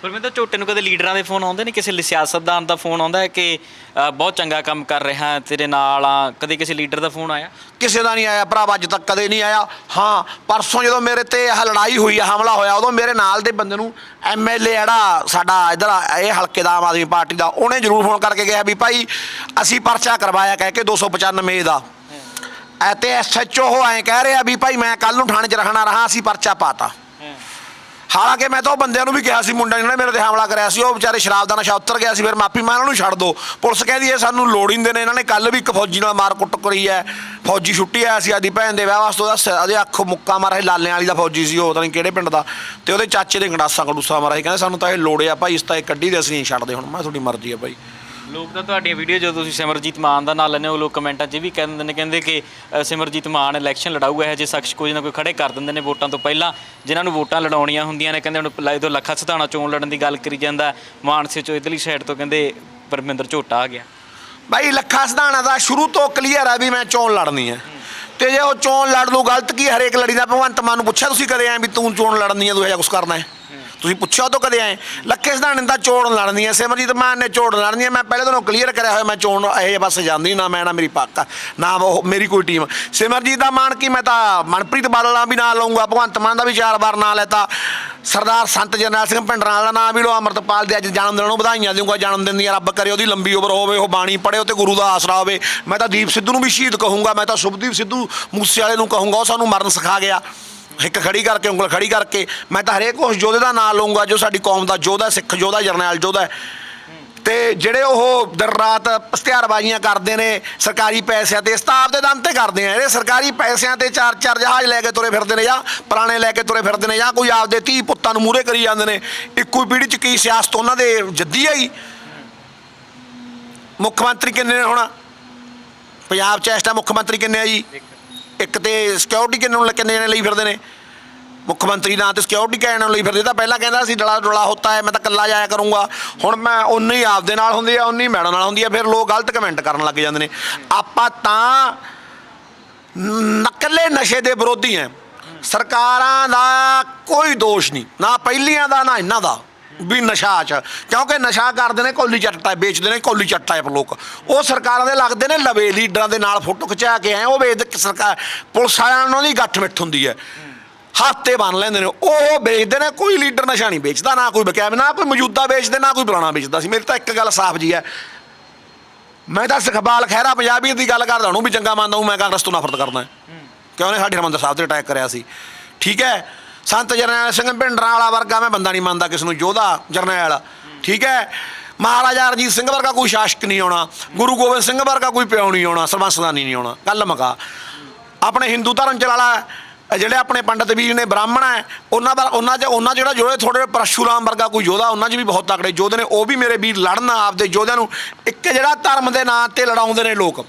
ਪਰਮਿੰਦਰ ਝੋਟੇ ਨੂੰ ਕਦੇ ਲੀਡਰਾਂ ਦੇ ਫੋਨ ਆਉਂਦੇ ਨੇ? ਕਿਸੇ ਲ- ਸਿਆਸਤਦਾਨ ਦਾ ਫੋਨ ਆਉਂਦਾ ਹੈ ਕਿ ਅ, ਬਹੁਤ ਚੰਗਾ ਕੰਮ ਕਰ ਰਿਹਾ ਤੇਰੇ ਨਾਲ ਆ? ਕਦੇ ਕਿਸੇ ਲੀਡਰ ਦਾ ਫੋਨ ਆਇਆ? ਕਿਸੇ ਦਾ ਨਹੀਂ ਆਇਆ ਭਰਾਵਾ ਅੱਜ ਤੱਕ ਕਦੇ ਨਹੀਂ ਆਇਆ। ਹਾਂ ਪਰਸੋਂ ਜਦੋਂ ਮੇਰੇ ਤੇ ਇਹ ਲੜਾਈ ਹੋਈ ਆ ਹਮਲਾ ਹੋਇਆ ਉਦੋਂ ਮੇਰੇ ਨਾਲ ਦੇ ਬੰਦੇ ਨੂੰ ਐਮਐਲਏ ਜਿਹੜਾ ਸਾਡਾ ਇਧਰ ਇਹ ਹਲਕੇ ਦਾ ਆਮ ਆਦਮੀ ਪਾਰਟੀ ਦਾ ਉਹਨੇ ਜ਼ਰੂਰ ਫੋਨ ਕਰਕੇ ਕਿਹਾ ਵੀ ਭਾਈ ਅਸੀਂ ਪਰਚਾ ਕਰਵਾਇਆ ਕਹਿ ਕੇ 295 ਦਾ। ਐ ਤੇ ਐਸਐਚਓ ਉਹ ਐਂ ਕਹਿ ਰਿਹਾ ਵੀ ਭਾਈ ਮੈਂ ਕੱਲ ਨੂੰ ਥਾਣੇ 'ਚ ਰਹਿਣਾ ਰਹਾ ਅਸੀਂ ਪਰਚਾ ਪਾਤਾ। ਹਾਲਾਂਕਿ ਮੈਂ ਤਾਂ ਉਹ ਬੰਦਿਆਂ ਨੂੰ ਵੀ ਕਿਹਾ ਸੀ, ਮੁੰਡਾ ਜਿਹਨੇ ਮੇਰੇ ਤੇ ਹਮਲਾ ਕਰਿਆ ਸੀ, ਉਹ ਵਿਚਾਰੇ ਸ਼ਰਾਬ ਦਾ ਨਸ਼ਾ ਉਤਰ ਗਿਆ ਸੀ, ਫਿਰ ਮਾਫੀ ਮੈਂ ਉਹਨਾਂ ਨੂੰ ਛੱਡ ਦੋ। ਪੁਲਿਸ ਕਹਿੰਦੀ ਹੈ, ਸਾਨੂੰ ਲੋੜ ਹੀ ਨਹੀਂ ਨੇ ਇਹਨਾਂ ਨੇ ਕੱਲ ਵੀ ਇੱਕ ਫੌਜੀ ਨਾਲ ਮਾਰ ਕੁੱਟ ਕਰੀ ਹੈ। ਫੌਜੀ ਛੁੱਟੀ ਆਇਆ ਸੀ ਆਦੀ ਭੈਣ ਦੇ ਵਿਆਹ ਵਾਸਤੇ, ਉਹਦਾ ਸ- ਉਹਦੇ ਅੱਖ ਮੁੱਕਾ ਮਾਰਾ ਲਾਲਿਆਂ ਵਾਲੀ ਦਾ ਫੌਜੀ ਸੀ ਉਹ, ਪਤਾ ਨਹੀਂ ਕਿਹੜੇ ਪਿੰਡ ਦਾ। ਤੇ ਉਹਦੇ ਚਾਚੇ ਦੇ ਗੰਡਾਸਾ, ਗੰਡੂਸਾ ਮਾਰਾ ਸੀ, ਕਹਿੰਦੇ ਸਾਨੂੰ ਤਾਂ ਇਹ ਲੋੜ ਆ, ਭਾਈ, ਇਸ ਤਾਂ ਇਹ ਕੱਢੀ ਦੇ ਅਸੀਂ, ਨਹੀਂ ਛੱਡਦੇ ਹੁਣ, ਮੈਂ ਤੁਹਾਡੀ ਮਰਜ਼ੀ ਆ ਭਾਈ। ਲੋਕ ਤਾਂ ਤੁਹਾਡੀਆਂ ਵੀਡੀਓ ਜਦੋਂ ਤੁਸੀਂ ਸਿਮਰਜੀਤ ਮਾਨ ਦਾ ਨਾਂ ਲੈਂਦੇ ਹੋ ਲੋਕ ਕਮੈਂਟਾਂ 'ਚ ਇਹ ਵੀ ਕਹਿ ਦਿੰਦੇ ਨੇ ਕਹਿੰਦੇ ਕਿ ਅ, ਸਿਮਰਜੀਤ ਮਾਨ ਇਲੈਕਸ਼ਨ ਲੜਾਊਗਾ ਇਹ ਜੇ ਸ਼ਖਸ ਕੋਈ ਨਾ ਕੋਈ ਖੜੇ ਕਰ ਦਿੰਦੇ ਨੇ ਵੋਟਾਂ ਤੋਂ ਪਹਿਲਾਂ। ਜਿਨ੍ਹਾਂ ਨੂੰ ਵੋਟਾਂ ਲੜਾਉਣੀਆਂ ਹੁੰਦੀਆਂ ਨੇ ਕਹਿੰਦੇ ਹੁਣ ਪਹਿਲਾਂ ਜਦੋਂ ਲੱਖਾ ਸਧਾਣਾ ਚੋਣ ਲੜਨ ਦੀ ਗੱਲ ਕਰੀ ਜਾਂਦਾ ਮਾਨਸੇ ਚੋਂ ਇਧਰਲੀ ਸਾਈਡ ਤੋਂ ਕਹਿੰਦੇ ਪਰਮਿੰਦਰ ਝੋਟਾ ਆ ਗਿਆ। ਬਾਈ ਲੱਖਾ ਸਿਧਾਣਾ ਦਾ ਸ਼ੁਰੂ ਤੋਂ ਕਲੀਅਰ ਆ ਵੀ ਮੈਂ ਚੋਣ ਲੜਨੀ ਹੈ ਤੇ ਜੇ ਉਹ ਚੋਣ ਲੜ ਲੂ ਗਲਤ ਕੀ ਹਰੇਕ ਲੜੀ ਦਾ ਭਗਵੰਤ ਮਾਨ ਨੂੰ ਪੁੱਛਿਆ ਤੁਸੀਂ ਕਦੇ ਐ ਵੀ ਤੂੰ ਚੋਣ ਲੜਨੀ ਹੈ ਤੂੰ ਇਹ ਕੁਝ ਕਰਨਾ ਹੈ? ਤੁਸੀਂ ਪੁੱਛਿਆ ਉਹ ਤੋਂ ਕਦੇ ਆਏ? ਲੱਖੇ ਸਿਧਾਣੇ ਦਾ ਚੋਣ ਲੜਨੀ ਹੈ ਸਿਮਰਜੀਤ ਮਾਨ ਨੇ ਚੋਣ ਲੜਨੀ ਹੈ ਮੈਂ ਪਹਿਲੇ ਦਿਨੋਂ ਕਲੀਅਰ ਕਰਿਆ ਹੋਇਆ, ਮੈਂ ਚੋਣ ਇਹ ਬਸ ਜਾਂਦੀ ਨਾ, ਮੈਂ ਨਾ ਮੇਰੀ ਪੱਕ। ਨਾ ਉਹ ਮੇਰੀ ਕੋਈ ਟੀਮ ਸਿਮਰਜੀਤ ਦਾ ਮਾਨ ਕੀ? ਮੈਂ ਤਾਂ ਮਨਪ੍ਰੀਤ ਬਾਦਲ ਨਾਲ ਵੀ ਨਾਲ ਲਊਂਗਾ, ਭਗਵੰਤ ਮਾਨ ਦਾ ਵੀ ਚਾਰ ਵਾਰ ਨਾਂ ਲੈਤਾ। ਸਰਦਾਰ ਸੰਤ ਜਰਨੈਲ ਸਿੰਘ ਭਿੰਡਰਾਂ ਦਾ ਨਾਮ ਵੀ ਲਓ, ਅਮਰਤਪਾਲ ਦੇ ਅੱਜ ਜਨਮ ਦਿਨ ਨੂੰ ਵਧਾਈਆਂ ਦੇਊਂਗਾ, ਜਨਮ ਦਿਨ ਦੀਆਂ ਰੱਬ ਕਰੇ, ਉਹਦੀ ਲੰਬੀ ਉਮਰ ਹੋਵੇ, ਉਹ ਬਾਣੀ ਪੜ੍ਹੇ ਤੇ ਗੁਰੂ ਦਾ ਆਸਰਾ ਹੋਵੇ। ਮੈਂ ਤਾਂ ਦੀਪ ਸਿੱਧੂ ਨੂੰ ਵੀ ਸ਼ਹੀਦ ਕਹੂੰਗਾ, ਮੈਂ ਤਾਂ ਸੁਭਦੀਪ ਸਿੱਧੂ ਮੂਸੇ ਵਾਲੇ ਨੂੰ ਕਹੂੰਗਾ, ਉਹ ਸਾਨੂੰ ਮਰਨ ਸਿਖਾ ਗਿਆ। ਇੱਕ ਖੜੀ ਕਰਕੇ, ਉਂਗਲ ਖੜੀ ਕਰਕੇ, ਮੈਂ ਤਾਂ ਹਰੇਕ ਉਸ ਯੋਧੇ ਦਾ ਨਾਮ ਲਊਂਗਾ, ਜੋ ਸਾਡੀ ਕੌਮ ਦਾ ਯੋਧਾ ਸਿੱਖ ਯੋਧਾ, ਜਰਨੈਲ ਯੋਧਾ ਹੈ। ਤੇ ਜਿਹੜੇ ਉਹ ਦਿਨ ਰਾਤ ਇਸ਼ਤਿਹਾਰਬਾਜ਼ੀਆਂ ਕਰਦੇ ਨੇ, ਸਰਕਾਰੀ ਪੈਸਿਆਂ ਤੇ ਸਤਾਫ ਦੇ ਦਮ ਤੇ ਕਰਦੇ ਆ ਇਹ ਸਰਕਾਰੀ ਪੈਸਿਆਂ ਤੇ ਚਾਰ ਚਾਰ ਜਹਾਜ਼ ਲੈ ਕੇ ਤੁਰੇ ਫਿਰਦੇ ਨੇ ਜਾਂ ਪੁਰਾਣੇ ਲੈ ਕੇ ਤੁਰੇ ਫਿਰਦੇ ਨੇ ਜਾਂ ਕੋਈ ਆਪਦੇ ਧੀ ਪੁੱਤਾਂ ਨੂੰ ਮੂਹਰੇ ਕਰੀ ਜਾਂਦੇ ਨੇ, ਇੱਕੋ ਹੀ ਪੀੜ੍ਹੀ ਚ ਕੀ ਸਿਆਸਤ ਉਹਨਾਂ ਦੇ ਜੱਦੀ ਆਈ ਮੁੱਖ ਮੰਤਰੀ ਕਿੰਨੇ ਨੇ ਹੁਣ? ਪੰਜਾਬ ਚ ਇਸ ਟਾਈਮ ਮੁੱਖ ਮੰਤਰੀ ਕਿੰਨੇ ਆ ਜੀ? ਇੱਕ ਤੇ ਸਿਕਿਉਰਿਟੀ ਕਿੰਨੇ ਕਿੰਨੇ ਜਣੇ ਲਈ ਫਿਰਦੇ ਨੇ? ਮੁੱਖ ਮੰਤਰੀ ਨਾਂ ਤੇ ਸਿਕਿਉਰਿਟੀ ਕਹਿਣ ਲਈ ਫਿਰਦੇ ਤਾਂ ਪਹਿਲਾਂ ਕਹਿੰਦਾ ਸੀ ਡਲਾ ਡੋਲਾ ਹੁੰਦਾ ਹੈ, ਮੈਂ ਤਾਂ ਇਕੱਲਾ ਜਾਇਆ ਕਰੂੰਗਾ। ਹੁਣ ਮੈਂ ਉਨੀ ਹੀ ਆਪਦੇ ਨਾਲ ਹੁੰਦੀ ਆ ਉਨੀ ਮੈਡਮ ਨਾਲ ਹੁੰਦੀ ਆ, ਫਿਰ ਲੋਕ ਗਲਤ ਕਮੈਂਟ ਕਰਨ ਲੱਗ ਜਾਂਦੇ ਨੇ। ਆਪਾਂ ਤਾਂ ਨਕਲੇ ਨਸ਼ੇ ਦੇ ਵਿਰੋਧੀ ਆ ਸਰਕਾਰਾਂ ਦਾ ਕੋਈ ਦੋਸ਼ ਨਹੀਂ, ਨਾ ਪਹਿਲੀਆਂ ਦਾ, ਨਾ ਇਹਨਾਂ ਦਾ। ਵੀ ਨਸ਼ਾ ਚ। ਕਿਉਂਕਿ ਨਸ਼ਾ ਕਰਦੇ ਨੇ ਕੌਲੀ ਚੱਟਾ ਵੇਚਦੇ ਨੇ ਕੌਲੀ ਚੱਟਾ ਟਾਈਪ ਲੋਕ। ਉਹ ਸਰਕਾਰਾਂ ਦੇ ਲੱਗਦੇ ਨੇ ਲਵੇ ਲੀਡਰਾਂ ਦੇ ਨਾਲ ਫੋਟੋ ਖਿਚਾ ਕੇ ਆਏ ਉਹ ਵੇਚਦੇ ਸਰਕਾਰ ਪੁਲਿਸ ਵਾਲਿਆਂ ਨੂੰ ਉਹਦੀ ਗੱਠ ਮਿੱਠ ਹੁੰਦੀ ਹੈ। ਹੱਥੇ ਬੰਨ ਲੈਂਦੇ ਨੇ ਉਹ ਵੇਚਦੇ ਨੇ ਕੋਈ ਲੀਡਰ ਨਸ਼ਾ ਨਹੀਂ ਵੇਚਦਾ ਨਾ ਕੋਈ ਬਕਿਆ ਨਾ ਕੋਈ ਮੌਜੂਦਾ ਵੇਚਦੇ ਨਾ ਕੋਈ ਪੁਰਾਣਾ ਵੇਚਦਾ ਸੀ। ਮੇਰੀ ਤਾਂ ਇੱਕ ਗੱਲ ਸਾਫ਼ ਜੀ ਹੈ। ਮੈਂ ਤਾਂ ਸੁਖਬਾਲ ਖਹਿਰਾ ਪੰਜਾਬੀ ਦੀ ਗੱਲ ਕਰਦਾ ਉਹਨੂੰ ਵੀ ਚੰਗਾ ਮੰਨਦਾ ਹੂੰ ਮੈਂ ਕਾਂਗਰਸ ਤੋਂ ਨਫ਼ਰਤ ਕਰਦਾ। ਕਿਉਂ ਉਹਨੇ ਸਾਡੇ ਹਰਮੰਦਰ ਸਾਹਿਬ ਤੇ ਅਟੈਕ ਕਰਿਆ ਸੀ। ਠੀਕ ਹੈ। ਸੰਤ ਜਰਨੈਲ ਸਿੰਘ ਭਿੰਡਰਾਂ ਵਾਲਾ ਵਰਗਾ ਮੈਂ ਬੰਦਾ ਨਹੀਂ ਮੰਨਦਾ ਕਿਸ ਨੂੰ, ਯੋਧਾ ਜਰਨੈਲ। ਠੀਕ ਹੈ? ਮਹਾਰਾਜਾ ਰਣਜੀਤ ਸਿੰਘ ਵਰਗਾ ਕੋਈ ਸ਼ਾਸਕ ਨਹੀਂ ਆਉਣਾ, ਗੁਰੂ ਗੋਬਿੰਦ ਸਿੰਘ ਵਰਗਾ ਕੋਈ ਪਿਓ ਨਹੀਂ ਆਉਣਾ ਸਰਬੰਸਦਾਨੀ ਨਹੀਂ ਆਉਣਾ। ਗੱਲ ਮਕਾ। ਆਪਣੇ ਹਿੰਦੂ ਧਰਮ ਚ ਵਾਲਾ ਜਿਹੜੇ ਆਪਣੇ ਪੰਡਤ ਵੀਰ ਨੇ ਬ੍ਰਾਹਮਣ ਹੈ, ਉਹਨਾਂ ਦਾ ਉਹਨਾਂ 'ਚ, ਉਹਨਾਂ ਜਿਹੜਾ ਜੋੜੇ ਥੋੜੇ ਪਰਸ਼ੂਰਾਮ ਵਰਗਾ ਕੋਈ ਯੋਧਾ, ਉਹਨਾਂ 'ਚ ਵੀ ਬਹੁਤ ਤਕੜੇ ਯੋਧੇ ਨੇ, ਉਹ ਵੀ ਮੇਰੇ ਵੀਰ ਲੜਨ ਆਪਦੇ ਯੋਧਿਆਂ ਨੂੰ। ਇੱਕ ਜਿਹੜਾ ਧਰਮ ਦੇ ਨਾਂ ਤੇ ਲੜਾਉਂਦੇ ਨੇ ਲੋਕ।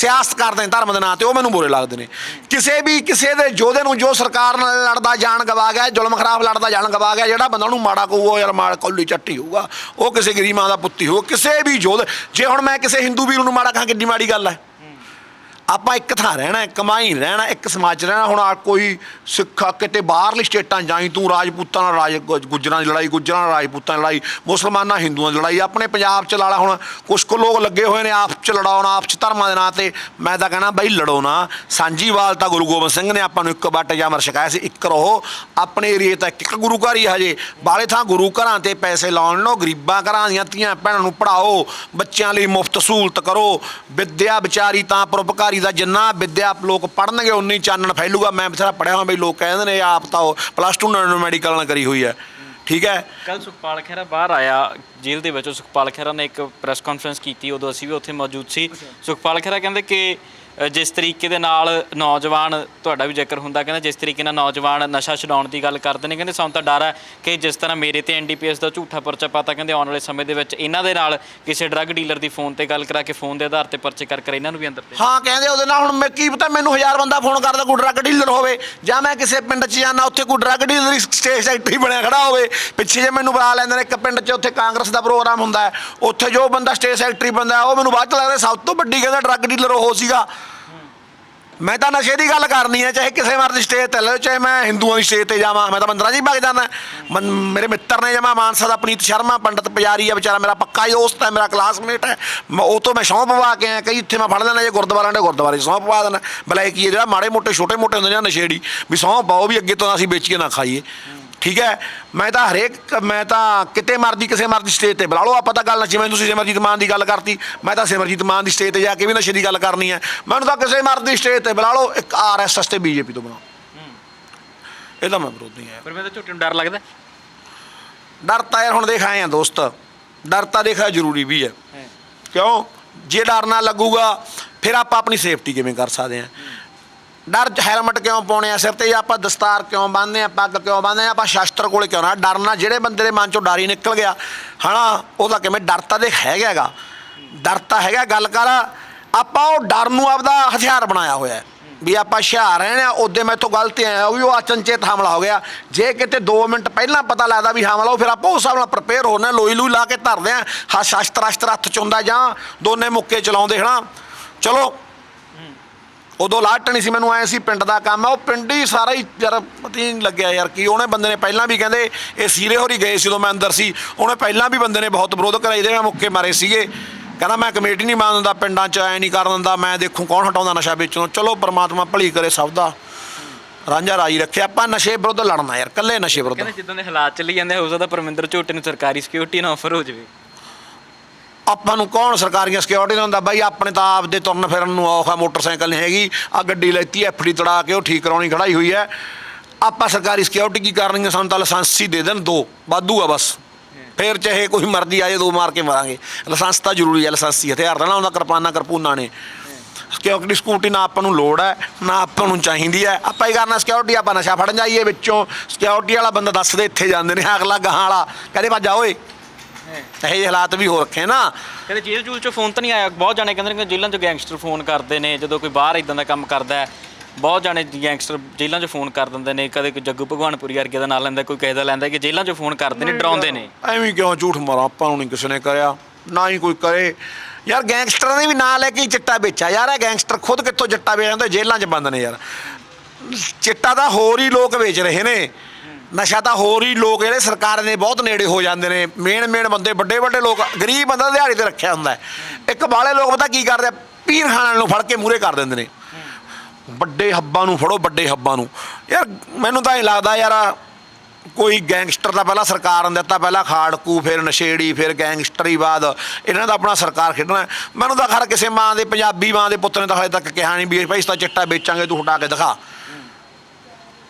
ਸਿਆਸਤ ਕਰਦੇ ਨੇ ਧਰਮ ਦੇ ਨਾਂ ਤੇ, ਉਹ ਮੈਨੂੰ ਬੁਰੇ ਲੱਗਦੇ ਨੇ। ਕਿਸੇ ਵੀ ਕਿਸੇ ਦੇ ਯੋਧੇ ਨੂੰ ਜੋ ਸਰਕਾਰ ਨਾਲ ਲੜਦਾ ਜਾਣ ਗਵਾ ਗਿਆ, ਜ਼ੁਲਮ ਖਰਾਬ ਲੜਦਾ ਜਾਣ ਗਵਾ ਗਿਆ, ਜਿਹੜਾ ਬੰਦਾ ਉਹਨੂੰ ਮਾੜਾ ਕਹੂਗਾ ਯਾਰ ਮਾੜਾ ਕੌਲੀ ਚੱਟੀ ਹੋਊਗਾ। ਉਹ ਕਿਸੇ ਗਰੀਬ ਮਾਂ ਦਾ ਪੁੱਤੀ ਹੋਊ, ਕਿਸੇ ਵੀ ਯੋਧ, ਜੇ ਹੁਣ ਮੈਂ ਕਿਸੇ ਹਿੰਦੂ ਵੀਰ ਨੂੰ ਮਾੜਾ ਕਹਾਂ ਕਿੰਨੀ ਮਾੜੀ ਗੱਲ ਹੈ? ਆਪਾਂ ਇੱਕ ਥਾਂ ਰਹਿਣਾ ਕਮਾਈ ਰਹਿਣਾ, ਇੱਕ ਸਮਾਜ 'ਚ ਰਹਿਣਾ, ਹੁਣ ਆ ਕੋਈ ਸਿੱਖ ਕਿਤੇ ਬਾਹਰਲੀ ਸਟੇਟਾਂ 'ਚ ਜਾਈ, ਤੂੰ ਰਾਜਪੂਤਾਂ ਨਾਲ ਰਾਜ ਗੁੱਜਰਾਂ ਦੀ ਲੜਾਈ, ਗੁੱਜਰਾਂ ਨਾਲ ਰਾਜਪੂਤਾਂ ਦੀ ਲੜਾਈ, ਮੁਸਲਮਾਨਾਂ, ਹਿੰਦੂਆਂ ਦੀ ਲੜਾਈ, ਆਪਣੇ ਪੰਜਾਬ 'ਚ ਲਾਲਾ ਹੁਣ, ਕੁਛ ਕੁ ਲੋਕ ਲੱਗੇ ਹੋਏ ਨੇ ਆਪ 'ਚ ਲੜਾਉਣ, ਆਪ 'ਚ ਧਰਮਾਂ ਦੇ ਨਾਂ ਤੇ, ਮੈਂ ਤਾਂ ਕਹਿਣਾ ਬਈ ਲੜੋ ਨਾ। ਸਾਂਝੀਵਾਲ ਤਾਂ ਗੁਰੂ ਗੋਬਿੰਦ ਸਿੰਘ ਨੇ ਆਪਾਂ ਨੂੰ ਇੱਕ ਬੱਟ ਜਾਂ ਮਰ ਛਕਾਇਆ ਸੀ, ਇੱਕ ਰਹੋ, ਆਪਣੇ ਏਰੀਏ ਤਾਂ ਇੱਕ ਗੁਰੂ ਘਰ ਹੀ ਹਜੇ। ਬਾਲੇ ਥਾਂ ਗੁਰੂ ਘਰਾਂ ਤੇ ਪੈਸੇ ਲਾਉਣ ਲੋ ਗਰੀਬਾਂ ਘਰਾਂ ਦੀਆਂ ਧੀਆਂ ਭੈਣਾਂ ਨੂੰ ਪੜਾਓ ਬੱਚਿਆਂ ਲਈ ਮੁਫਤ ਸਹੂਲਤ ਕਰੋ, ਵਿਦਿਆ ਵਿਚਾਰੀ ਤਾਂ ਪਰਉਪਕਾਰੀ ਦਾ ਜਿੰਨਾ ਵਿਦਿਆ ਲੋਕ ਪੜਨਗੇ ਉਨੀ ਚਾਨਣ ਫੈਲੂਗਾ। ਮੈਂ ਬਥੇਰਾ ਪੜਿਆ ਹਾਂ ਬਈ ਲੋਕ ਕਹਿੰਦੇ ਨੇ ਆਪ ਤਾਂ ਉਹ ਪਲੱਸ 2 ਨਾਲ ਮੈਡੀਕਲ ਨਾਲ ਕਰੀ ਹੋਈ ਹੈ। ਠੀਕ ਹੈ? ਕੱਲ ਸੁਖਪਾਲ ਖਹਿਰਾ ਬਾਹਰ ਆਇਆ ਜੇਲ੍ਹ ਦੇ ਵਿੱਚੋਂ। ਸੁਖਪਾਲ ਖਹਿਰਾ ਨੇ ਇੱਕ ਪ੍ਰੈਸ ਕਾਨਫਰੰਸ ਕੀਤੀ ਉਦੋਂ ਅਸੀਂ ਵੀ ਉੱਥੇ ਮੌਜੂਦ ਸੀ। ਸੁਖਪਾਲ ਖਹਿਰਾ ਕਹਿੰਦੇ ਕਿ ਜਿਸ ਤਰੀਕੇ ਦੇ ਨਾਲ ਨੌਜਵਾਨ, ਤੁਹਾਡਾ ਵੀ ਜ਼ਿਕਰ ਹੁੰਦਾ ਕਹਿੰਦਾ ਜਿਸ ਤਰੀਕੇ ਨਾਲ ਨੌਜਵਾਨ ਨਸ਼ਾ ਛਡਾਉਣ ਦੀ ਗੱਲ ਕਰਦੇ ਨੇ, ਕਹਿੰਦੇ ਸਾਨੂੰ ਤਾਂ ਡਰ ਹੈ ਕਿ ਜਿਸ ਤਰ੍ਹਾਂ ਮੇਰੇ ਤੇ ਐਨਡੀਪੀਐਸ ਦਾ ਝੂਠਾ ਪਰਚਾ ਪਾਤਾ, ਕਹਿੰਦੇ ਆਉਣ ਵਾਲੇ ਸਮੇਂ ਦੇ ਵਿੱਚ ਇਹਨਾਂ ਦੇ ਨਾਲ ਕਿਸੇ ਡਰੱਗ ਡੀਲਰ ਦੀ ਫੋਨ ਤੇ ਗੱਲ ਕਰਾ ਕੇ ਫੋਨ ਦੇ ਆਧਾਰ ਤੇ ਪਰਚੇ ਕਰ ਕਰ ਇਹਨਾਂ ਨੂੰ ਵੀ ਅੰਦਰ ਤੇ ਹਾਂ, ਕਹਿੰਦੇ ਉਹਦੇ ਨਾਲ ਹੁਣ ਮੈਂ ਕੀ ਪਤਾ ਮੈਨੂੰ ਹਜ਼ਾਰ ਬੰਦਾ ਫੋਨ ਕਰਦਾ ਕੋਈ ਡਰੱਗ ਡੀਲਰ ਹੋਵੇ, ਜਾਂ ਮੈਂ ਕਿਸੇ ਪਿੰਡ 'ਚ ਜਾਣਾ ਉੱਥੇ ਕੋਈ ਡਰੱਗ ਡੀਲਰ ਸਟੇਜ ਸੈਕਟਰੀ ਬਣਿਆ ਖੜਾ ਹੋਵੇ, ਪਿੱਛੇ ਜੇ ਮੈਨੂੰ ਬੁਲਾ ਲੈਂਦੇ ਨੇ ਇੱਕ ਪਿੰਡ 'ਚ, ਉੱਥੇ ਕਾਂਗਰਸ ਦਾ ਪ੍ਰੋਗਰਾਮ ਹੁੰਦਾ ਹੈ, ਉੱਥੇ ਜੋ ਬੰਦਾ ਸਟੇਜ ਸੈਕਟਰੀ ਬੰਦਾ ਉਹ ਮੈਨੂੰ ਬਾਅਦ 'ਚ ਲੱਗਦਾ ਸਭ ਤੋਂ ਵੱਡੀ ਕਹਿੰਦਾ ਡਰੱਗ ਡੀਲਰ ਉਹ ਸੀਗਾ। ਮੈਂ ਤਾਂ ਨਸ਼ੇ ਦੀ ਗੱਲ ਕਰਨੀ ਹੈ ਚਾਹੇ ਕਿਸੇ ਮਰਜ਼ੀ ਸਟੇਜ ਤੇ ਲਓ, ਚਾਹੇ ਮੈਂ ਹਿੰਦੂਆਂ ਦੀ ਸਟੇਜ ਤੇ ਜਾਵਾਂ, ਮੈਂ ਤਾਂ ਮੰਦਰਾਂ 'ਚ ਹੀ ਭਗ ਜਾਂਦਾ। ਮਨ- ਮੇਰੇ ਮਿੱਤਰ ਨੇ ਜਮਾ ਮਾਨਸਾ ਦਾ ਪ੍ਰੀਤ ਸ਼ਰਮਾ, ਪੰਡਤ ਪੁਜਾਰੀ ਆ, ਵਿਚਾਰਾ ਮੇਰਾ ਪੱਕਾ ਹੀ ਦੋਸਤ ਹੈ, ਮੇਰਾ ਕਲਾਸਮੇਟ ਹੈ। ਮੈਂ ਉਹ ਤੋਂ ਮੈਂ ਸਹੁੰ ਪਵਾ ਕੇ ਆਇਆ, ਕਈ ਇੱਥੇ ਮੈਂ ਫੜ ਲੈਣਾ ਜੇ ਗੁਰਦੁਆਰਿਆਂ ਦੇ ਗੁਰਦੁਆਰੇ 'ਚ ਸਹੁੰ ਪਵਾ ਦੇਣਾ ਬਲਾਈ ਕੀ ਹੈ, ਜਿਹੜਾ ਮਾੜੇ ਮੋਟੇ ਛੋਟੇ ਮੋਟੇ ਹੁੰਦੇ ਨੇ ਨਸ਼ੇੜੀ, ਵੀ ਸਹੁੰ ਪਾਓ ਵੀ ਅੱਗੇ ਤੋਂ ਅਸੀਂ ਵੇਚੀਏ, ਨਾ ਖਾਈਏ। ਠੀਕ ਹੈ? ਮੈਂ ਤਾਂ ਹਰੇਕ ਮੈਂ ਤਾਂ ਕਿਤੇ ਮਰਦੀ ਕਿਸੇ ਮਰਦੀ ਸਟੇਜ ਤੇ ਬੁਲਾ ਲਓ। ਆਪਾਂ ਤਾਂ ਗੱਲ ਨਾ ਜਿਵੇਂ ਤੁਸੀਂ ਸਿਮਰਜੀਤ ਮਾਨ ਦੀ ਗੱਲ ਕਰਤੀ ਮੈਂ ਤਾਂ ਸਿਮਰਜੀਤ ਮਾਨ ਦੀ ਸਟੇਜ ਤੇ ਜਾ ਕੇ ਵੀ ਨਸ਼ੇ ਦੀ ਗੱਲ ਕਰਨੀ ਹੈ। ਮੈਨੂੰ ਤਾਂ ਕਿਸੇ ਮਰਦੀ ਸਟੇਜ ਤੇ ਬੁਲਾ ਲਓ ਇੱਕ ਆਰਐਸਐਸ ਤੇ ਬੀਜੇਪੀ ਤੋਂ ਬਣਾਓ ਇਹਦਾ ਮੈਂ ਵਿਰੋਧੀ ਹਾਂ। ਪਰ ਮੈਨੂੰ ਤਾਂ ਝੂਠੇ ਨੂੰ ਡਰ ਲੱਗਦਾ। ਡਰ ਤਾਂ ਯਾਰ ਹੁਣ ਦੇਖ ਆਏ ਆ ਦੋਸਤ। ਡਰ ਤਾਂ ਦੇਖਾ ਜ਼ਰੂਰੀ ਵੀ ਹੈ। ਕਿਉਂ? ਜੇ ਡਰ ਨਾ ਲੱਗੂਗਾ ਫਿਰ ਆਪਾਂ ਆਪਣੀ ਸੇਫਟੀ ਕਿਵੇਂ ਕਰ ਸਕਦੇ ਆ ਡਰ ਚ ਹੈਲਮਟ ਕਿਉਂ ਪਾਉਣੇ ਆ? ਸਿਰ ਤੇ ਜਾਂ ਆਪਾਂ ਦਸਤਾਰ ਕਿਉਂ ਬੰਨ੍ਹਦੇ ਆ? ਪੱਗ ਕਿਉਂ ਬੰਨ੍ਹਦੇ ਆ? ਆਪਾਂ ਸ਼ਸਤਰ ਕੋਲੇ ਕਿਉਂ ਨਾ? ਡਰਨਾ ਜਿਹੜੇ ਬੰਦੇ ਦੇ ਮਨ ਚੋਂ ਡਰ ਹੀ ਨਿਕਲ ਗਿਆ। ਹਨਾ ਉਹਦਾ ਕਿਵੇਂ ਡਰ ਤਾਂ ਦੇ ਹੈਗਾ ਹੈਗਾ। ਡਰ ਤਾਂ ਹੈਗਾ, ਗੱਲ ਕਰ। ਆਪਾਂ ਉਹ ਡਰ ਨੂੰ ਆਪਦਾ ਹਥਿਆਰ ਬਣਾਇਆ ਹੋਇਆ ਵੀ ਆਪਾਂ ਹੁਸ਼ਿਆਰ ਰਹੇ ਆ, ਉਹਦੇ ਮੈਥੋਂ ਗਲਤੀ ਆਇਆ ਵੀ ਉਹ ਅਚਨਚੇਤ ਹਮਲਾ ਹੋ ਗਿਆ। ਜੇ ਕਿਤੇ 2 ਮਿੰਟ ਪਹਿਲਾਂ ਪਤਾ ਲੱਗਦਾ ਵੀ ਹਮਲਾ, ਉਹ ਫਿਰ ਆਪਾਂ ਉਸ ਹਿਸਾਬ ਨਾਲ ਪ੍ਰਪੇਅਰ ਹੋਣਾ ਲੋਈ ਲੂਈ ਲਾ ਕੇ ਧਰਦੇ ਆ। ਹਾ ਸ਼ਸਤਰ ਅਸਤਰ ਹੱਥ ਚ ਹੁੰਦਾ ਜਾਂ ਦੋਨੇ ਮੁੱਕੇ ਚਲਾਉਂਦੇ ਹਨਾ ਚਲੋ ਉਦੋਂ ਲਾਟ ਨਹੀਂ ਸੀ, ਮੈਨੂੰ ਐ ਸੀ ਪਿੰਡ ਦਾ ਕੰਮ ਆ ਉਹ ਪਿੰਡ ਹੀ ਸਾਰਾ ਹੀ ਯਾਰ ਪਤਾ ਨਹੀਂ ਲੱਗਿਆ ਯਾਰ ਕੀ। ਉਹਨੇ ਬੰਦੇ ਨੇ ਪਹਿਲਾਂ ਵੀ ਕਹਿੰਦੇ ਇਹ ਸੀਰੇ ਹੋਰੀ ਗਏ ਸੀ ਉਦੋਂ ਮੈਂ ਅੰਦਰ ਸੀ। ਉਹਨੇ ਪਹਿਲਾਂ ਵੀ ਬੰਦੇ ਨੇ ਬਹੁਤ ਵਿਰੋਧ ਕਰਾਈ ਦੇ ਮੈਂ ਮੁੱਕੇ ਮਾਰੇ ਸੀਗੇ। ਕਹਿੰਦਾ ਮੈਂ ਕਮੇਟੀ ਨਹੀਂ ਮੰਨ ਦਿੰਦਾ ਪਿੰਡਾਂ 'ਚ, ਐ ਨਹੀਂ ਕਰ ਦਿੰਦਾ। ਮੈਂ ਦੇਖੂ ਕੌਣ ਹਟਾਉਂਦਾ ਨਸ਼ਾ ਵੇਚਣੋਂ ਚਲੋ ਪ੍ਰਮਾਤਮਾ ਭਲੀ ਕਰੇ ਸਭ ਦਾ। ਰਾਂਝਾ ਰਾਜੀ ਰੱਖਿਆ। ਆਪਾਂ ਨਸ਼ੇ ਵਿਰੁੱਧ ਲੜਨਾ ਯਾਰ ਕੱਲੇ ਨਸ਼ੇ ਵਿਰੁੱਧ। ਕਹਿੰਦੇ ਜਿੱਦਾਂ ਦੇ ਹਾਲਾਤ ਚੱਲੀ ਜਾਂਦੇ ਹੋ ਸਕਦਾ ਪਰਮਿੰਦਰ ਝੋਟੇ ਨੂੰ ਸਰਕਾਰੀ ਸਿਕਿਉਰਿਟੀ ਨਾ ਆਫਰ ਹੋ ਜਾਵੇ। ਆਪਾਂ ਨੂੰ ਕੌਣ ਸਰਕਾਰੀਆਂ ਸਿਕਿਉਰਿਟੀ ਦਿੰਦਾ ਬਾਈ, ਆਪਣੇ ਤਾਂ ਆਪ ਦੇ ਤੁਰਨ ਫਿਰਨ ਨੂੰ ਔਖਾ ਮੋਟਰਸਾਈਕਲ ਨਹੀਂ ਹੈਗੀ। ਆ ਗੱਡੀ ਲੈਤੀ ਐਫਡੀ ਤੜਾ ਕੇ ਉਹ ਠੀਕ ਕਰਾਉਣੀ ਖੜਾਈ ਹੋਈ ਹੈ। ਆਪਾਂ ਸਰਕਾਰੀ ਸਿਕਿਉਰਿਟੀ ਕੀ ਕਰਨੀ ਹੈ ਸਾਨੂੰ ਤਾਂ ਲਾਇਸੈਂਸ ਹੀ ਦੇ ਦੇਣ ਦੋ। ਵਾਧੂ ਆ ਬਸ। ਫੇਰ ਚਾਹੇ ਕੋਈ ਮਰਜ਼ੀ ਆਏ, ਦੋ ਮਾਰ ਕੇ ਮਾਰਾਂਗੇ। ਲਾਇਸੈਂਸ ਤਾਂ ਜ਼ਰੂਰੀ ਹੈ ਲਾਇਸੈਂਸ ਹੀ ਹਥਿਆਰ ਦਾ ਨਾ ਹੁੰਦਾ, ਕਿਰਪਾਨਾਂ, ਕਰਪੂਨਾ ਨੇ। ਸਿਕਿਉਰਿਟੀ ਸਕੂਟੀ ਨਾ ਆਪਾਂ ਨੂੰ ਲੋੜ ਹੈ, ਨਾ ਆਪਾਂ ਨੂੰ ਚਾਹੀਦੀ ਹੈ। ਆਪਾਂ ਹੀ ਕਰਨਾ ਸਿਕਿਉਰਿਟੀ ਆਪਾਂ ਨਸ਼ਾ ਫੜਨ ਜਾਈਏ ਵਿੱਚੋਂ। ਸਿਕਿਉਰਿਟੀ ਵਾਲਾ ਬੰਦਾ ਦੱਸਦੇ, ਇੱਥੇ ਜਾਂਦੇ ਨੇ ਅਗਲਾ ਗਾਹਾਂ ਵਾਲਾ। ਕਹਿੰਦੇ, ਭੱਜ ਜਾ ਓਏ। ਇਹੋ ਜਿਹੇ ਹਾਲਾਤ ਵੀ ਹੋ ਰੱਖੇ ਨਾ। ਕਹਿੰਦੇ ਜੇਲ੍ਹ ਜੂਲ ਚੋਂ ਫੋਨ ਤਾਂ ਨਹੀਂ ਆਇਆ। ਬਹੁਤ ਜਾਣੇ ਕਹਿੰਦੇ ਨੇ ਕਿ ਜੇਲ੍ਹਾਂ 'ਚ ਗੈਂਗਸਟਰ ਫੋਨ ਕਰਦੇ ਨੇ। ਜਦੋਂ ਕੋਈ ਬਾਹਰ ਇਦਾਂ ਦਾ ਕੰਮ ਕਰਦਾ ਹੈ ਬਹੁਤ ਜਾਣੇ ਗੈਂਗਸਟਰ ਜੇਲ੍ਹਾਂ 'ਚ ਫੋਨ ਕਰ ਦਿੰਦੇ ਨੇ। ਕਦੇ ਕੋਈ ਜੱਗੂ ਭਗਵਾਨਪੁਰੀ ਵਰਗੇ ਦਾ ਨਾਂ ਲੈਂਦਾ ਕੋਈ ਕਿਸੇ ਦਾ ਲੈਂਦਾ ਕਿ ਜੇਲ੍ਹਾਂ 'ਚ ਫੋਨ ਕਰਦੇ ਨੇ ਡਰਾਉਂਦੇ ਨੇ। ਐਵੇਂ ਕਿਉਂ ਝੂਠ ਮਾਰਾਂ? ਆਪਾਂ ਨੂੰ ਨਹੀਂ ਕਿਸੇ ਨੇ ਕਰਿਆ। ਨਾ ਹੀ ਕੋਈ ਕਰੇ। ਯਾਰ ਗੈਂਗਸਟਰਾਂ ਨੇ ਵੀ ਨਾਂ ਲੈ ਕੇ ਹੀ ਚਿੱਟਾ ਵੇਚਿਆ। ਯਾਰ ਇਹ ਗੈਂਗਸਟਰ ਖੁਦ ਕਿੱਥੋਂ ਚਿੱਟਾ ਵੇਚ ਜਾਂਦੇ? ਜੇਲ੍ਹਾਂ 'ਚ ਬੰਦ ਨੇ ਯਾਰ। ਚਿੱਟਾ ਤਾਂ ਹੋਰ ਹੀ ਲੋਕ ਵੇਚ ਰਹੇ ਨੇ। ਨਸ਼ਾ ਤਾਂ ਹੋਰ ਹੀ ਲੋਕ ਜਿਹੜੇ ਸਰਕਾਰ ਦੇ ਬਹੁਤ ਨੇੜੇ ਹੋ ਜਾਂਦੇ ਨੇ। ਮੇਨ ਮੇਨ ਬੰਦੇ, ਵੱਡੇ ਵੱਡੇ ਲੋਕ, ਗਰੀਬ ਬੰਦਾ ਦਿਹਾੜੀ ਤੇ ਰੱਖਿਆ ਹੁੰਦਾ ਇੱਕ ਬਾਲੇ ਲੋਕ ਪਤਾ ਕੀ ਕਰਦੇ ਆ? ਪੀਰ ਖਾਨਾਂ ਨੂੰ ਫੜ ਕੇ ਮੂਰੇ ਕਰ ਦਿੰਦੇ ਨੇ। ਵੱਡੇ ਹੱਬਾਂ ਨੂੰ ਫੜੋ, ਵੱਡੇ ਹੱਬਾਂ ਨੂੰ। ਯਾਰ, ਮੈਨੂੰ ਤਾਂ ਇਹ ਲੱਗਦਾ ਯਾਰ ਕੋਈ ਗੈਂਗਸਟਰ ਦਾ ਪਹਿਲਾਂ ਸਰਕਾਰ ਨੇ ਦਿੱਤਾ, ਪਹਿਲਾਂ ਖਾੜਕੂ, ਫਿਰ ਨਸ਼ੇੜੀ, ਫਿਰ ਗੈਂਗਸਟਰੀ ਬਾਅਦ ਇਹਨਾਂ ਦਾ ਆਪਣਾ ਸਰਕਾਰ ਖੇਡਣਾ। ਮੈਨੂੰ ਤਾਂ ਖਰ ਕਿਸੇ ਮਾਂ ਦੇ, ਪੰਜਾਬੀ ਮਾਂ ਦੇ ਪੁੱਤ ਨੇ ਤਾਂ ਹਜੇ ਤੱਕ ਕਿਹਾ ਨਹੀਂ ਵੀ ਭਾਈ ਇਸ ਤਾਂ ਚਿੱਟਾ ਵੇਚਾਂਗੇ, ਤੂੰ ਹਟਾ ਕੇ ਦਿਖਾ।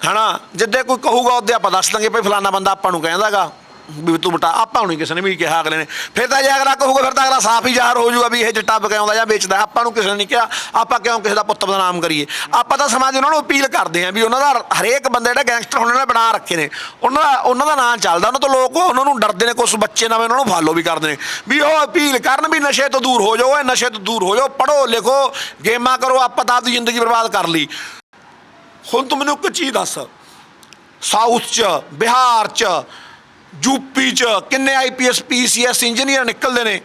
ਹਨਾ? ਜਿੱਦੇ ਕੋਈ ਕਹੂਗਾ, ਉਹਦੇ ਆਪਾਂ ਦੱਸ ਦਾਂਗੇ ਭਾਈ ਫਲਾਣਾ ਬੰਦਾ ਆਪਾਂ ਨੂੰ ਕਹਿੰਦਾਗਾ ਵੀ ਤੂੰ ਬਟਾ, ਆਪਾਂ ਨੂੰ ਕਿਸੇ ਨੇ ਵੀ ਕਿਹਾ ਅਗਲੇ ਨੇ। ਫਿਰ ਤਾਂ ਜੇ ਅਗਲਾ ਕਹੂਗਾ, ਫਿਰ ਤਾਂ ਅਗਲਾ ਸਾਫ਼ ਹੀ ਜ਼ਾਹਰ ਹੋ ਜਾਊਗਾ ਵੀ ਇਹ ਚਿੱਟਾ ਬਕਾਉਂਦਾ ਜਾਂ ਵੇਚਦਾ। ਆਪਾਂ ਨੂੰ ਕਿਸੇ ਨੇ ਨਹੀਂ ਕਿਹਾ, ਆਪਾਂ ਕਿਉਂ ਕਿਸੇ ਦਾ ਪੁੱਤ ਬਦਨਾਮ ਕਰੀਏ? ਆਪਾਂ ਤਾਂ ਸਮਾਜ ਉਹਨਾਂ ਨੂੰ ਅਪੀਲ ਕਰਦੇ ਆਂ ਵੀ ਉਹਨਾਂ ਦਾ ਹਰੇਕ ਬੰਦੇ ਜਿਹੜਾ ਗੈਂਗਸਟਰ ਉਹਨਾਂ ਨੇ ਬਣਾ ਰੱਖੇ ਨੇ, ਉਹਨਾਂ ਦਾ ਉਹਨਾਂ ਦਾ ਨਾਂ ਚੱਲਦਾ, ਉਹਨਾਂ ਤੋਂ ਲੋਕ ਉਹਨਾਂ ਨੂੰ ਡਰਦੇ ਨੇ ਕੁਝ ਬੱਚੇ ਨਵੇਂ ਉਹਨਾਂ ਨੂੰ ਫਾਲੋ ਵੀ ਕਰਦੇ ਨੇ। ਵੀ ਉਹ ਅਪੀਲ ਕਰਨ ਵੀ ਨਸ਼ੇ ਤੋਂ ਦੂਰ ਹੋ ਜਾਓ, ਇਹ ਨਸ਼ੇ ਤੋਂ ਦੂਰ ਹੋ ਜਾਓ ਪੜੋ ਲਿਖੋ, ਗੇਮਾਂ ਕਰੋ, ਆਪਾਂ ਤਾਂ ਆਪਦੀ ਜ਼ਿੰਦਗੀ ਬਰਬਾਦ ਕਰ ਲਈ। ਹੁਣ ਤੂੰ ਮੈਨੂੰ ਇੱਕ ਚੀਜ਼ ਦੱਸ। ਸਾਊਥ ਚ, ਬਿਹਾਰ ਚ ਯੂਪੀ ਚ ਕਿੰਨੇ ਆਈਪੀਐਸ ਪੀਸੀਐਸ ਇੰਜੀਨੀਅਰ ਨਿਕਲਦੇ ਨੇ?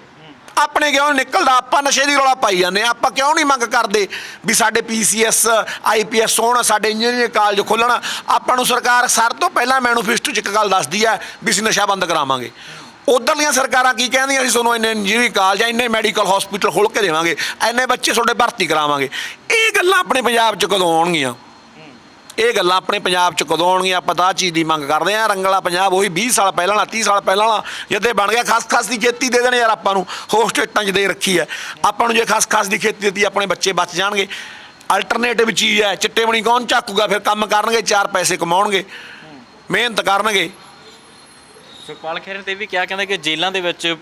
ਆਪਣੇ ਕਿਉਂ ਨੀ ਨਿਕਲਦਾ? ਆਪਾਂ ਨਸ਼ੇ ਦੀ ਰੌਲਾ ਪਾਈ ਜਾਂਦੇ ਹਾਂ। ਆਪਾਂ ਕਿਉਂ ਨਹੀਂ ਮੰਗ ਕਰਦੇ ਵੀ ਸਾਡੇ ਪੀਸੀਐਸ ਆਈਪੀਐਸ ਹੋਣ, ਸਾਡੇ ਇੰਜੀਨੀਅਰਿੰਗ ਕਾਲਜ ਖੋਲ੍ਹਣ ਆਪਾਂ ਨੂੰ ਸਰਕਾਰ ਸਰ ਤੋਂ ਪਹਿਲਾਂ ਮੈਨੂਫੈਸਟੋ ਚ ਇੱਕ ਗੱਲ ਦੱਸਦੀ ਹੈ ਵੀ ਅਸੀਂ ਨਸ਼ਾ ਬੰਦ ਕਰਾਵਾਂਗੇ। ਉਧਰਲੀਆਂ ਸਰਕਾਰਾਂ ਕੀ ਕਹਿੰਦੀਆਂ ਅਸੀਂ ਤੁਹਾਨੂੰ ਇੰਨੇ ਇੰਜੀਨੀਅਰਿੰਗ ਕਾਲਜ ਜਾਂ ਇੰਨੇ ਮੈਡੀਕਲ ਹਸਪੀਟਲ ਖੋਲ੍ਹ ਕੇ ਦੇਵਾਂਗੇ। ਇੰਨੇ ਬੱਚੇ ਤੁਹਾਡੇ ਭਰਤੀ ਕਰਾਵਾਂਗੇ। ਇਹ ਗੱਲਾਂ ਆਪਣੇ ਪੰਜਾਬ ਚ ਕਦੋਂ ਆਉਣਗੀਆਂ? ਇਹ ਗੱਲਾਂ ਆਪਣੇ ਪੰਜਾਬ ਚ ਕਦੋਂ ਆਉਣਗੀਆਂ, ਆਪਾਂ ਤਾਂ ਚੀਜ਼ ਦੀ ਮੰਗ ਕਰਦੇ ਆਂ ਰੰਗਲਾ ਪੰਜਾਬ ਉਹੀ 20 ਸਾਲ ਪਹਿਲਾਂ ਵਾਲਾ 30 ਸਾਲ ਪਹਿਲਾਂ ਵਾਲਾ ਜਦੇ ਬਣ ਗਿਆ, ਖਸ ਖਸ ਦੀ ਖੇਤੀ ਦੇ ਦੇਣ ਯਾਰ ਆਪਾਂ ਨੂੰ। ਹੋਰ ਸਟੇਟਾਂ 'ਚ ਦੇ ਰੱਖੀ ਹੈ। ਆਪਾਂ ਨੂੰ ਜੇ ਖਸ ਖਸ ਦੀ ਖੇਤੀ ਦਿੱਤੀ, ਆਪਣੇ ਬੱਚੇ ਬਚ ਜਾਣਗੇ। ਅਲਟਰਨੇਟਿਵ ਚੀਜ਼ ਹੈ, ਚਿੱਟੇ ਬਣੀ ਕੌਣ ਝਾਕੂਗਾ ਫਿਰ ਕੰਮ ਕਰਨਗੇ, ਚਾਰ ਪੈਸੇ ਕਮਾਉਣਗੇ। ਮਿਹਨਤ ਕਰਨਗੇ। ਸੁਖਪਾਲ ਖਹਿਰੇ ਤੇ ਵੀ ਕਿਹਾ, ਕਹਿੰਦਾ ਕਿ ਜੇਲ੍ਹਾਂ ਦੇ ਵਿੱਚ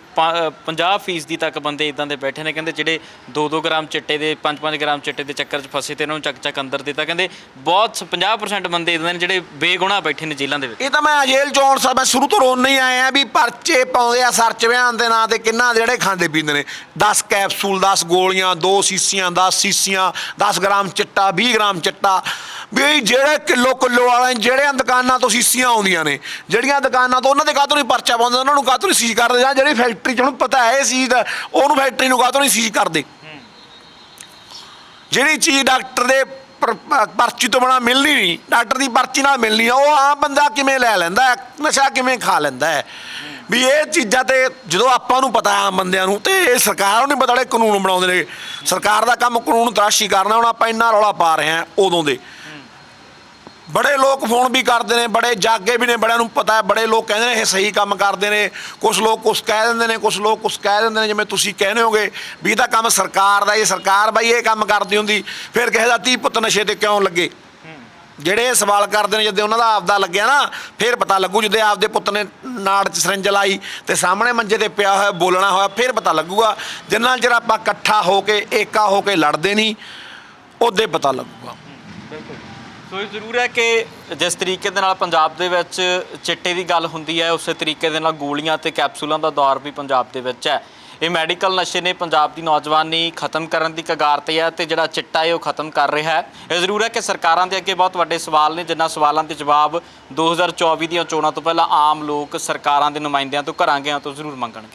50 ਫੀਸਦੀ ਤੱਕ ਬੰਦੇ ਇਦਾਂ ਦੇ ਬੈਠੇ ਨੇ, ਕਹਿੰਦੇ ਜਿਹੜੇ 2-2 ਗ੍ਰਾਮ ਚਿੱਟੇ ਦੇ 5-5 ਗ੍ਰਾਮ ਚਿੱਟੇ ਦੇ ਚੱਕਰ 'ਚ ਫਸੇ ਤੇ ਇਹਨਾਂ ਨੂੰ ਚੱਕ ਚੱਕ ਅੰਦਰ ਦਿੱਤਾ, ਕਹਿੰਦੇ ਬਹੁਤ 50% ਬੰਦੇ ਇਦਾਂ ਨੇ ਜਿਹੜੇ ਬੇਗੁਨਾਹ ਬੈਠੇ ਨੇ ਜੇਲ੍ਹਾਂ ਦੇ ਵਿੱਚ। ਇਹ ਤਾਂ ਮੈਂ ਜੇਲ੍ਹ ਚੋਣ ਸਾ ਮੈਂ ਸ਼ੁਰੂ ਤੋਂ ਰੋਣ ਨਹੀਂ ਆਇਆ ਵੀ ਪਰਚੇ ਪਾਉਂਦੇ ਆ ਸਰਚ ਬਿਆਨ ਦੇ ਨਾਂ ਤੇ ਕਿੰਨਾ ਜਿਹੜੇ ਖਾਂਦੇ ਪੀਂਦੇ ਨੇ। 10 ਕੈਪਸੂਲ 10 ਗੋਲੀਆਂ 2 ਸੀਸੀਆਂ 10 ਸੀਸੀਆਂ 10 ਗ੍ਰਾਮ ਚਿੱਟਾ 20 ਗ੍ਰਾਮ ਚਿੱਟਾ। ਵੀ ਜਿਹੜੇ ਕਿਲੋ ਕਿਲੋ ਵਾਲੇ ਜਿਹੜੀਆਂ ਦੁਕਾਨਾਂ ਤੋਂ ਸੀਸੀਆਂ ਆਉਂਦੀਆਂ ਨੇ, ਜਿਹੜੀਆਂ ਦੁਕਾਨਾਂ ਤੋਂ ਉਹਨਾਂ ਦੇ ਕਾਹਤੋਂ ਨਹੀਂ ਪਰਚਾ ਪਾਉਂਦੇ? ਉਹਨਾਂ ਨੂੰ ਕਾਹਤੋਂ ਨਹੀਂ ਸੀਜ਼ ਕਰਦੇ? ਜਾਂ ਜਿਹੜੀ ਫੈਕਟਰੀ ਚ ਉਹਨੂੰ ਪਤਾ ਹੈ ਇਹ ਚੀਜ਼ ਦਾ ਉਹਨੂੰ ਫੈਕਟਰੀ ਨੂੰ ਕਾਹਤੋਂ ਨਹੀਂ ਸੀਜ਼ ਕਰਦੇ? ਜਿਹੜੀ ਚੀਜ਼ ਡਾਕਟਰ ਦੇ ਪਰਚੀ ਤੋਂ ਬਣਾ ਮਿਲਣੀ ਨਹੀਂ, ਡਾਕਟਰ ਦੀ ਪਰਚੀ ਨਾਲ ਮਿਲਣੀ ਆ, ਉਹ ਆਮ ਬੰਦਾ ਕਿਵੇਂ ਲੈ ਲੈਂਦਾ ਹੈ? ਨਸ਼ਾ ਕਿਵੇਂ ਖਾ ਲੈਂਦਾ ਹੈ? ਵੀ ਇਹ ਚੀਜ਼ਾਂ ਤੇ ਜਦੋਂ ਆਪਾਂ ਨੂੰ ਪਤਾ ਆਮ ਬੰਦਿਆਂ ਨੂੰ, ਤੇ ਇਹ ਸਰਕਾਰ ਨੂੰ ਨਹੀਂ ਪਤਾ ਜਿਹੜੇ ਕਾਨੂੰਨ ਬਣਾਉਂਦੇ ਨੇ। ਸਰਕਾਰ ਦਾ ਕੰਮ ਕਾਨੂੰਨ ਤਰਾਸ਼ੀ ਕਰਨਾ, ਹੁਣ ਆਪਾਂ ਇੰਨਾ ਰੌਲਾ ਪਾ ਰਹੇ ਹਾਂ ਉਦੋਂ ਦੇ। ਬੜੇ ਲੋਕ ਫੋਨ ਵੀ ਕਰਦੇ ਨੇ, ਬੜੇ ਜਾਗੇ ਵੀ ਨੇ, ਬੜਿਆਂ ਨੂੰ ਪਤਾ ਹੈ, ਬੜੇ ਲੋਕ ਕਹਿੰਦੇ ਨੇ ਇਹ ਸਹੀ ਕੰਮ ਕਰਦੇ ਨੇ। ਕੁਝ ਲੋਕ ਕੁਝ ਕਹਿ ਦਿੰਦੇ ਨੇ ਕੁਝ ਲੋਕ ਕੁਝ ਕਹਿ ਦਿੰਦੇ ਨੇ, ਜਿਵੇਂ ਤੁਸੀਂ ਕਹਿੰਦੇ ਹੋਗੇ ਵੀ ਇਹਦਾ ਕੰਮ ਸਰਕਾਰ ਦਾ ਇਹ ਸਰਕਾਰ ਬਾਈ ਇਹ ਕੰਮ ਕਰਦੀ ਹੁੰਦੀ, ਫਿਰ ਕਿਸੇ ਦਾ ਧੀ ਪੁੱਤ ਨਸ਼ੇ ਤੇ ਕਿਉਂ ਲੱਗੇ? ਜਿਹੜੇ ਇਹ ਸਵਾਲ ਕਰਦੇ ਨੇ, ਜਦੋਂ ਉਹਨਾਂ ਦਾ ਆਪਦਾ ਲੱਗਿਆ ਨਾ, ਫਿਰ ਪਤਾ ਲੱਗੂ, ਜਦੋਂ ਆਪਦੇ ਪੁੱਤ ਨੇ ਨਾੜ 'ਚ ਸਿਰੰਜ ਲਾਈ ਤੇ ਸਾਹਮਣੇ ਮੰਜੇ ਤੇ ਪਿਆ ਹੋਇਆ, ਬੋਲਣਾ ਹੋਇਆ, ਫਿਰ ਪਤਾ ਲੱਗੂਗਾ ਜਿੰਨਾ ਚਿਰ ਆਪਾਂ ਇਕੱਠਾ ਹੋ ਕੇ, ਏਕਾ ਹੋ ਕੇ ਲੜਦੇ ਨਹੀਂ, ਉਹਦੇ ਪਤਾ ਲੱਗੂਗਾ। ਸੋ ਇਹ ਜ਼ਰੂਰ ਹੈ ਕਿ ਜਿਸ ਤਰੀਕੇ ਦੇ ਨਾਲ ਪੰਜਾਬ ਦੇ ਵਿੱਚ ਚਿੱਟੇ ਦੀ ਗੱਲ ਹੁੰਦੀ ਹੈ, ਉਸੇ ਤਰੀਕੇ ਦੇ ਨਾਲ ਗੋਲੀਆਂ ਤੇ ਕੈਪਸੂਲਾਂ ਦਾ ਦੌਰ ਵੀ ਪੰਜਾਬ ਦੇ ਵਿੱਚ ਹੈ। ਇਹ ਮੈਡੀਕਲ ਨਸ਼ੇ ਨੇ ਪੰਜਾਬ ਦੀ ਨੌਜਵਾਨੀ ਖਤਮ ਕਰਨ ਦੀ ਕਗਾਰ ਤੇ ਹੈ ਤੇ ਜਿਹੜਾ ਚਿੱਟਾ ਹੈ ਉਹ ਖਤਮ ਕਰ ਰਿਹਾ ਹੈ। ਇਹ ਜ਼ਰੂਰ ਹੈ ਕਿ ਸਰਕਾਰਾਂ ਦੇ ਅੱਗੇ ਬਹੁਤ ਵੱਡੇ ਸਵਾਲ ਨੇ, ਜਿਨ੍ਹਾਂ ਸਵਾਲਾਂ ਦੇ ਜਵਾਬ 2024 ਦੀਆਂ ਚੋਣਾਂ ਤੋਂ ਪਹਿਲਾਂ ਆਮ ਲੋਕ ਸਰਕਾਰਾਂ ਦੇ ਨੁਮਾਇੰਦਿਆਂ ਤੋਂ ਘਰਾਂ ਗਿਆ ਤੋਂ ਜ਼ਰੂਰ ਮੰਗਣਗੇ।